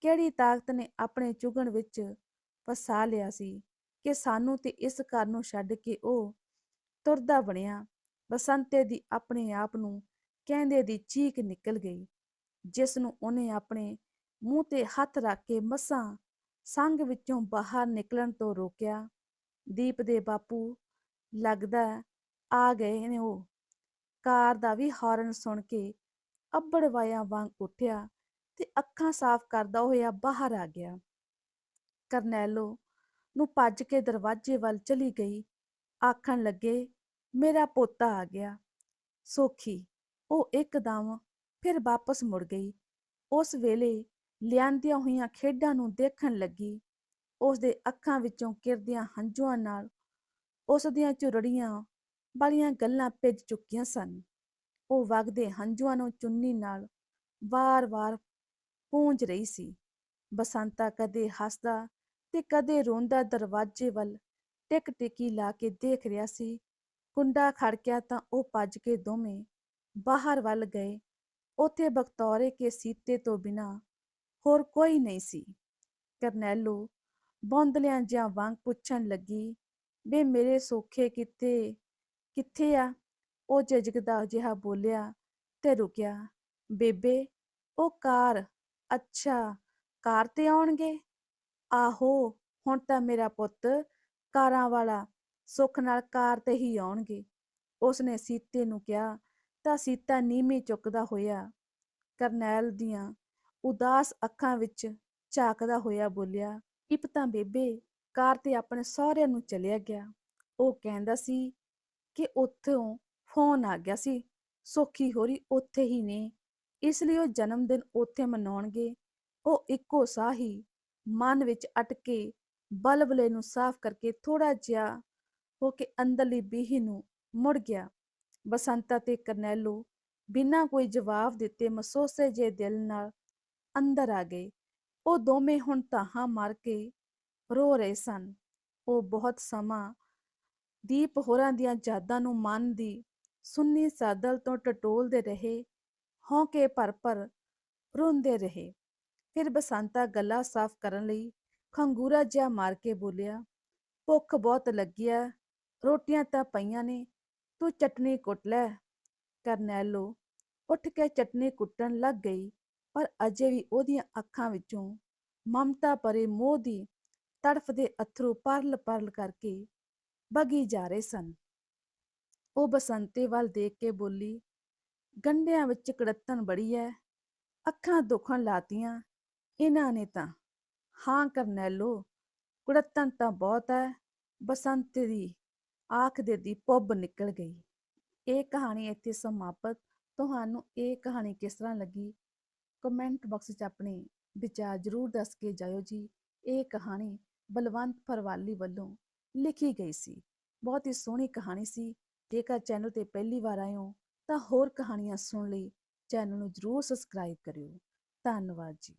ਕਿਹੜੀ ਤਾਕਤ ਨੇ ਆਪਣੇ ਚੁਗਣ ਵਿੱਚ ਫਸਾ ਲਿਆ ਸੀ। ਕਿ ਸਾਨੂੰ ਤੇ ਇਸ ਘਰ ਨੂੰ ਛੱਡ ਕੇ ਉਹ ਤੁਰਦਾ ਬਣਿਆ। ਬਸੰਤੇ ਦੀ ਆਪਣੇ ਆਪ ਨੂੰ ਕਹਿੰਦੇ ਦੀ ਚੀਕ ਨਿਕਲ ਗਈ, ਜਿਸ ਨੂੰ ਉਹਨੇ ਆਪਣੇ ਮੂੰਹ ਤੇ ਹੱਥ ਰੱਖ ਕੇ ਮਸਾਂ ਸੰਗ ਵਿੱਚੋਂ ਬਾਹਰ ਨਿਕਲਣ ਤੋਂ ਰੋਕਿਆ। ਦੀਪ ਦੇ ਬਾਪੂ ਲੱਗਦਾ ਆ ਗਏ ਨੇ ਉਹ। ਕਾਰ ਦਾ ਵੀ ਹਾਰਨ ਸੁਣ ਕੇ ਅੱਬੜ ਵਾਇਆ ਵਾਂਗ ਉੱਠਿਆ ਤੇ ਅੱਖਾਂ ਸਾਫ਼ ਕਰਦਾ ਹੋਇਆ ਬਾਹਰ ਆ ਗਿਆ। ਕਰਨੈਲੋ ਨੂੰ ਭੱਜ ਕੇ ਦਰਵਾਜ਼ੇ ਵੱਲ ਚਲੀ ਗਈ। ਆਖਣ ਲੱਗੇ, ਮੇਰਾ ਪੋਤਾ ਆ ਗਿਆ। ਸੋਖੀ, ਉਹ ਇੱਕਦਮ ਫਿਰ ਵਾਪਸ ਮੁੜ ਗਈ। ਉਸ ਵੇਲੇ ਲਿਆਂਦੀਆਂ ਹੋਈਆਂ ਖੇਡਾਂ ਨੂੰ ਦੇਖਣ ਲੱਗੀ। ਉਸ ਦੇ ਅੱਖਾਂ ਵਿੱਚੋਂ ਕਿਰਦੀਆਂ ਹੰਝੂਆਂ ਨਾਲ ਉਸ ਦੀਆਂ ਝੁਰੜੀਆਂ ਵਾਲੀਆਂ ਗੱਲਾਂ ਭਿੱਜ ਚੁੱਕੀਆਂ ਸਨ। ਉਹ ਵਗਦੇ ਹੰਝੂਆਂ ਨੂੰ ਚੁੰਨੀ ਨਾਲ ਵਾਰ-ਵਾਰ ਪੂੰਝ ਰਹੀ ਸੀ। ਬਸੰਤਾ ਕਦੇ ਹੱਸਦਾ ਤੇ ਕਦੇ ਰੋਂਦਾ ਦਰਵਾਜ਼ੇ ਵੱਲ। ਟਿਕ ਟਿਕੀ ਲਾ ਕੇ ਦੇਖ ਰਿਹਾ ਸੀ। ਕੁੰਡਾ ਖੜਕਿਆ ਤਾਂ ਉਹ ਭੱਜ ਕੇ ਦੋਵੇਂ ਬਾਹਰ ਵੱਲ ਗਏ। ਉੱਥੇ ਬਖਤੌਰੇ ਕੇ ਸੀਤੇ ਤੋਂ ਬਿਨਾ ਹੋਰ ਕੋਈ ਨਹੀਂ ਸੀ। ਕਰਨੈਲੋ ਬੌਂਦਲਿਆਂ ਜਿਹਾ ਵਾਂਗ ਪੁੱਛਣ ਲੱਗੀ ਬੇ ਮੇਰੇ ਸੋਖੇ ਕਿੱਥੇ ਕਿੱਥੇ ਆ? ਉਹ ਝਿਜਕਦਾ ਜਿਹਾ ਬੋਲਿਆ ਤੇ ਰੁਕਿਆ। ਬੇਬੇ, ਉਹ ਕਾਰ, ਅੱਛਾ, ਕਾਰ ਤੇ ਆਉਣਗੇ? ਆਹੋ, ਹੁਣ ਤਾਂ ਮੇਰਾ ਪੁੱਤ ਕਾਰਾਂ ਵਾਲਾ ਸੁੱਖ ਨਾਲ ਕਾਰ ਤੇ ਹੀ ਆਉਣਗੇ। ਉਸਨੇ ਸੀਤੇ ਨੂੰ ਕਿਹਾ, ਤਾਂ ਸੀਤਾ ਨੀਵੀਂ ਚੁੱਕਦਾ ਹੋਇਆ। ਕਰਨੈਲ ਦੀਆਂ ਉਦਾਸ ਅੱਖਾਂ ਵਿੱਚ ਝਾਕਦਾ ਹੋਇਆ ਬੋਲਿਆ, ਇਪ ਤਾਂ ਬੇਬੇ, ਕਾਰ ਤੇ ਆਪਣੇ ਸਹੁਰਿਆਂ ਨੂੰ ਚਲਿਆ ਗਿਆ। ਉਹ ਕਹਿੰਦਾ ਸੀ ਕਿ ਉੱਥੋਂ ਫੋਨ ਆ ਗਿਆ ਸੀ, ਸੋਖੀ ਹੋਰੀ ਉੱਥੇ ਹੀ ਨੇ, ਇਸ ਲਈ ਉਹ ਜਨਮ ਦਿਨ ਉੱਥੇ ਮਨਾਉਣਗੇ। ਉਹ ਇੱਕੋ ਸਾਹ ਹੀ ਮਨ ਵਿੱਚ ਅਟਕੇ ਬਲਬਲੇ ਨੂੰ ਸਾਫ਼ ਕਰਕੇ ਥੋੜਾ ਜਿਹਾ ਹੋ ਕੇ ਅੰਦਰਲੀ ਬੀਹੀ ਨੂੰ ਮੁੜ ਗਿਆ। ਬਸੰਤਾ ਤੇ ਕਰਨੈਲੋ ਬਿਨਾਂ ਕੋਈ ਜਵਾਬ ਦਿੱਤੇ ਮਸੋਸੇ ਜੇ ਦਿਲ ਨਾਲ ਅੰਦਰ ਆ ਗਏ। ਉਹ ਦੋਵੇਂ ਹੁਣ ਤਾਹਾਂ ਮਾਰ ਕੇ ਰੋ ਰਹੇ ਸਨ। ਉਹ ਬਹੁਤ ਸਮਾਂ ਦੀਪ ਹੋਰਾਂ ਦੀਆਂ ਯਾਦਾਂ ਨੂੰ ਮਨ ਦੀ ਸੁੰਨੀ ਸਾਦਲ ਤੋਂ ਟਟੋਲਦੇ ਰਹੇ, ਹੌਂਕੇ ਭਰ ਭਰ ਰੋਂਦੇ ਰਹੇ। ਫਿਰ ਬਸੰਤਾ ਗੱਲਾਂ ਸਾਫ਼ ਕਰਨ ਲਈ ਖੰਗੂਰਾ ਜਿਹਾ ਮਾਰ ਕੇ ਬੋਲਿਆ, ਭੁੱਖ ਬਹੁਤ ਲੱਗੀ ਆ ਰੋਟੀਆਂ ਤਾਂ ਪਈਆਂ ਨੇ, ਤੂੰ ਚਟਨੀ ਕੁੱਟ ਲੈ। ਕਰਨੈਲੋ ਉੱਠ ਕੇ ਚਟਨੀ ਕੁੱਟਣ ਲੱਗ ਗਈ, ਪਰ ਅਜੇ ਵੀ ਉਹਦੀਆਂ ਅੱਖਾਂ ਵਿੱਚੋਂ ਮਮਤਾ ਭਰੇ ਮੋਹ ਦੀ ਤੜਫਦੇ ਅਥਰੂ ਪਰਲ ਪਰਲ ਕਰਕੇ ਬਗੀ ਜਾ ਰਹੇ ਸਨ। ਉਹ ਬਸੰਤੇ ਵੱਲ ਦੇਖ ਕੇ ਬੋਲੀ, ਗੰਢਿਆਂ ਵਿੱਚ ਕੜੱਤਣ ਬੜੀ ਐ, ਅੱਖਾਂ ਦੁਖਣ ਲਾਤੀਆਂ ਇਹਨਾਂ ਨੇ ਤਾਂ ਹਾਂ ਕਰਨੈਲੋ ਕੁੜੱਤਣ ਤਾਂ ਬਹੁਤ ਹੈ ਬਸੰਤ ਦੀ ਆਖ ਦੇ ਦੀ ਪੁੱਬ ਨਿਕਲ ਗਈ। ਇਹ ਕਹਾਣੀ ਇੱਥੇ ਸਮਾਪਤ। ਤੁਹਾਨੂੰ ਇਹ ਕਹਾਣੀ ਕਿਸ ਤਰ੍ਹਾਂ ਲੱਗੀ? ਕਮੈਂਟ ਬਾਕਸ 'ਚ ਆਪਣੇ ਵਿਚਾਰ ਜ਼ਰੂਰ ਦੱਸ ਕੇ ਜਾਇਓ ਜੀ। ਇਹ ਕਹਾਣੀ ਬਲਵੰਤ ਫਰਵਾਲੀ ਵੱਲੋਂ ਲਿਖੀ ਗਈ ਸੀ। ਬਹੁਤ ਹੀ ਸੋਹਣੀ ਕਹਾਣੀ ਸੀ। ਜੇਕਰ ਚੈਨਲ ਤੇ ਪਹਿਲੀ ਵਾਰ ਆਏ ਹੋ, ਤਾਂ ਹੋਰ ਕਹਾਣੀਆਂ ਸੁਣਨ ਲਈ ਚੈਨਲ ਨੂੰ ਜ਼ਰੂਰ ਸਬਸਕ੍ਰਾਈਬ ਕਰਿਓ। ਧੰਨਵਾਦ ਜੀ।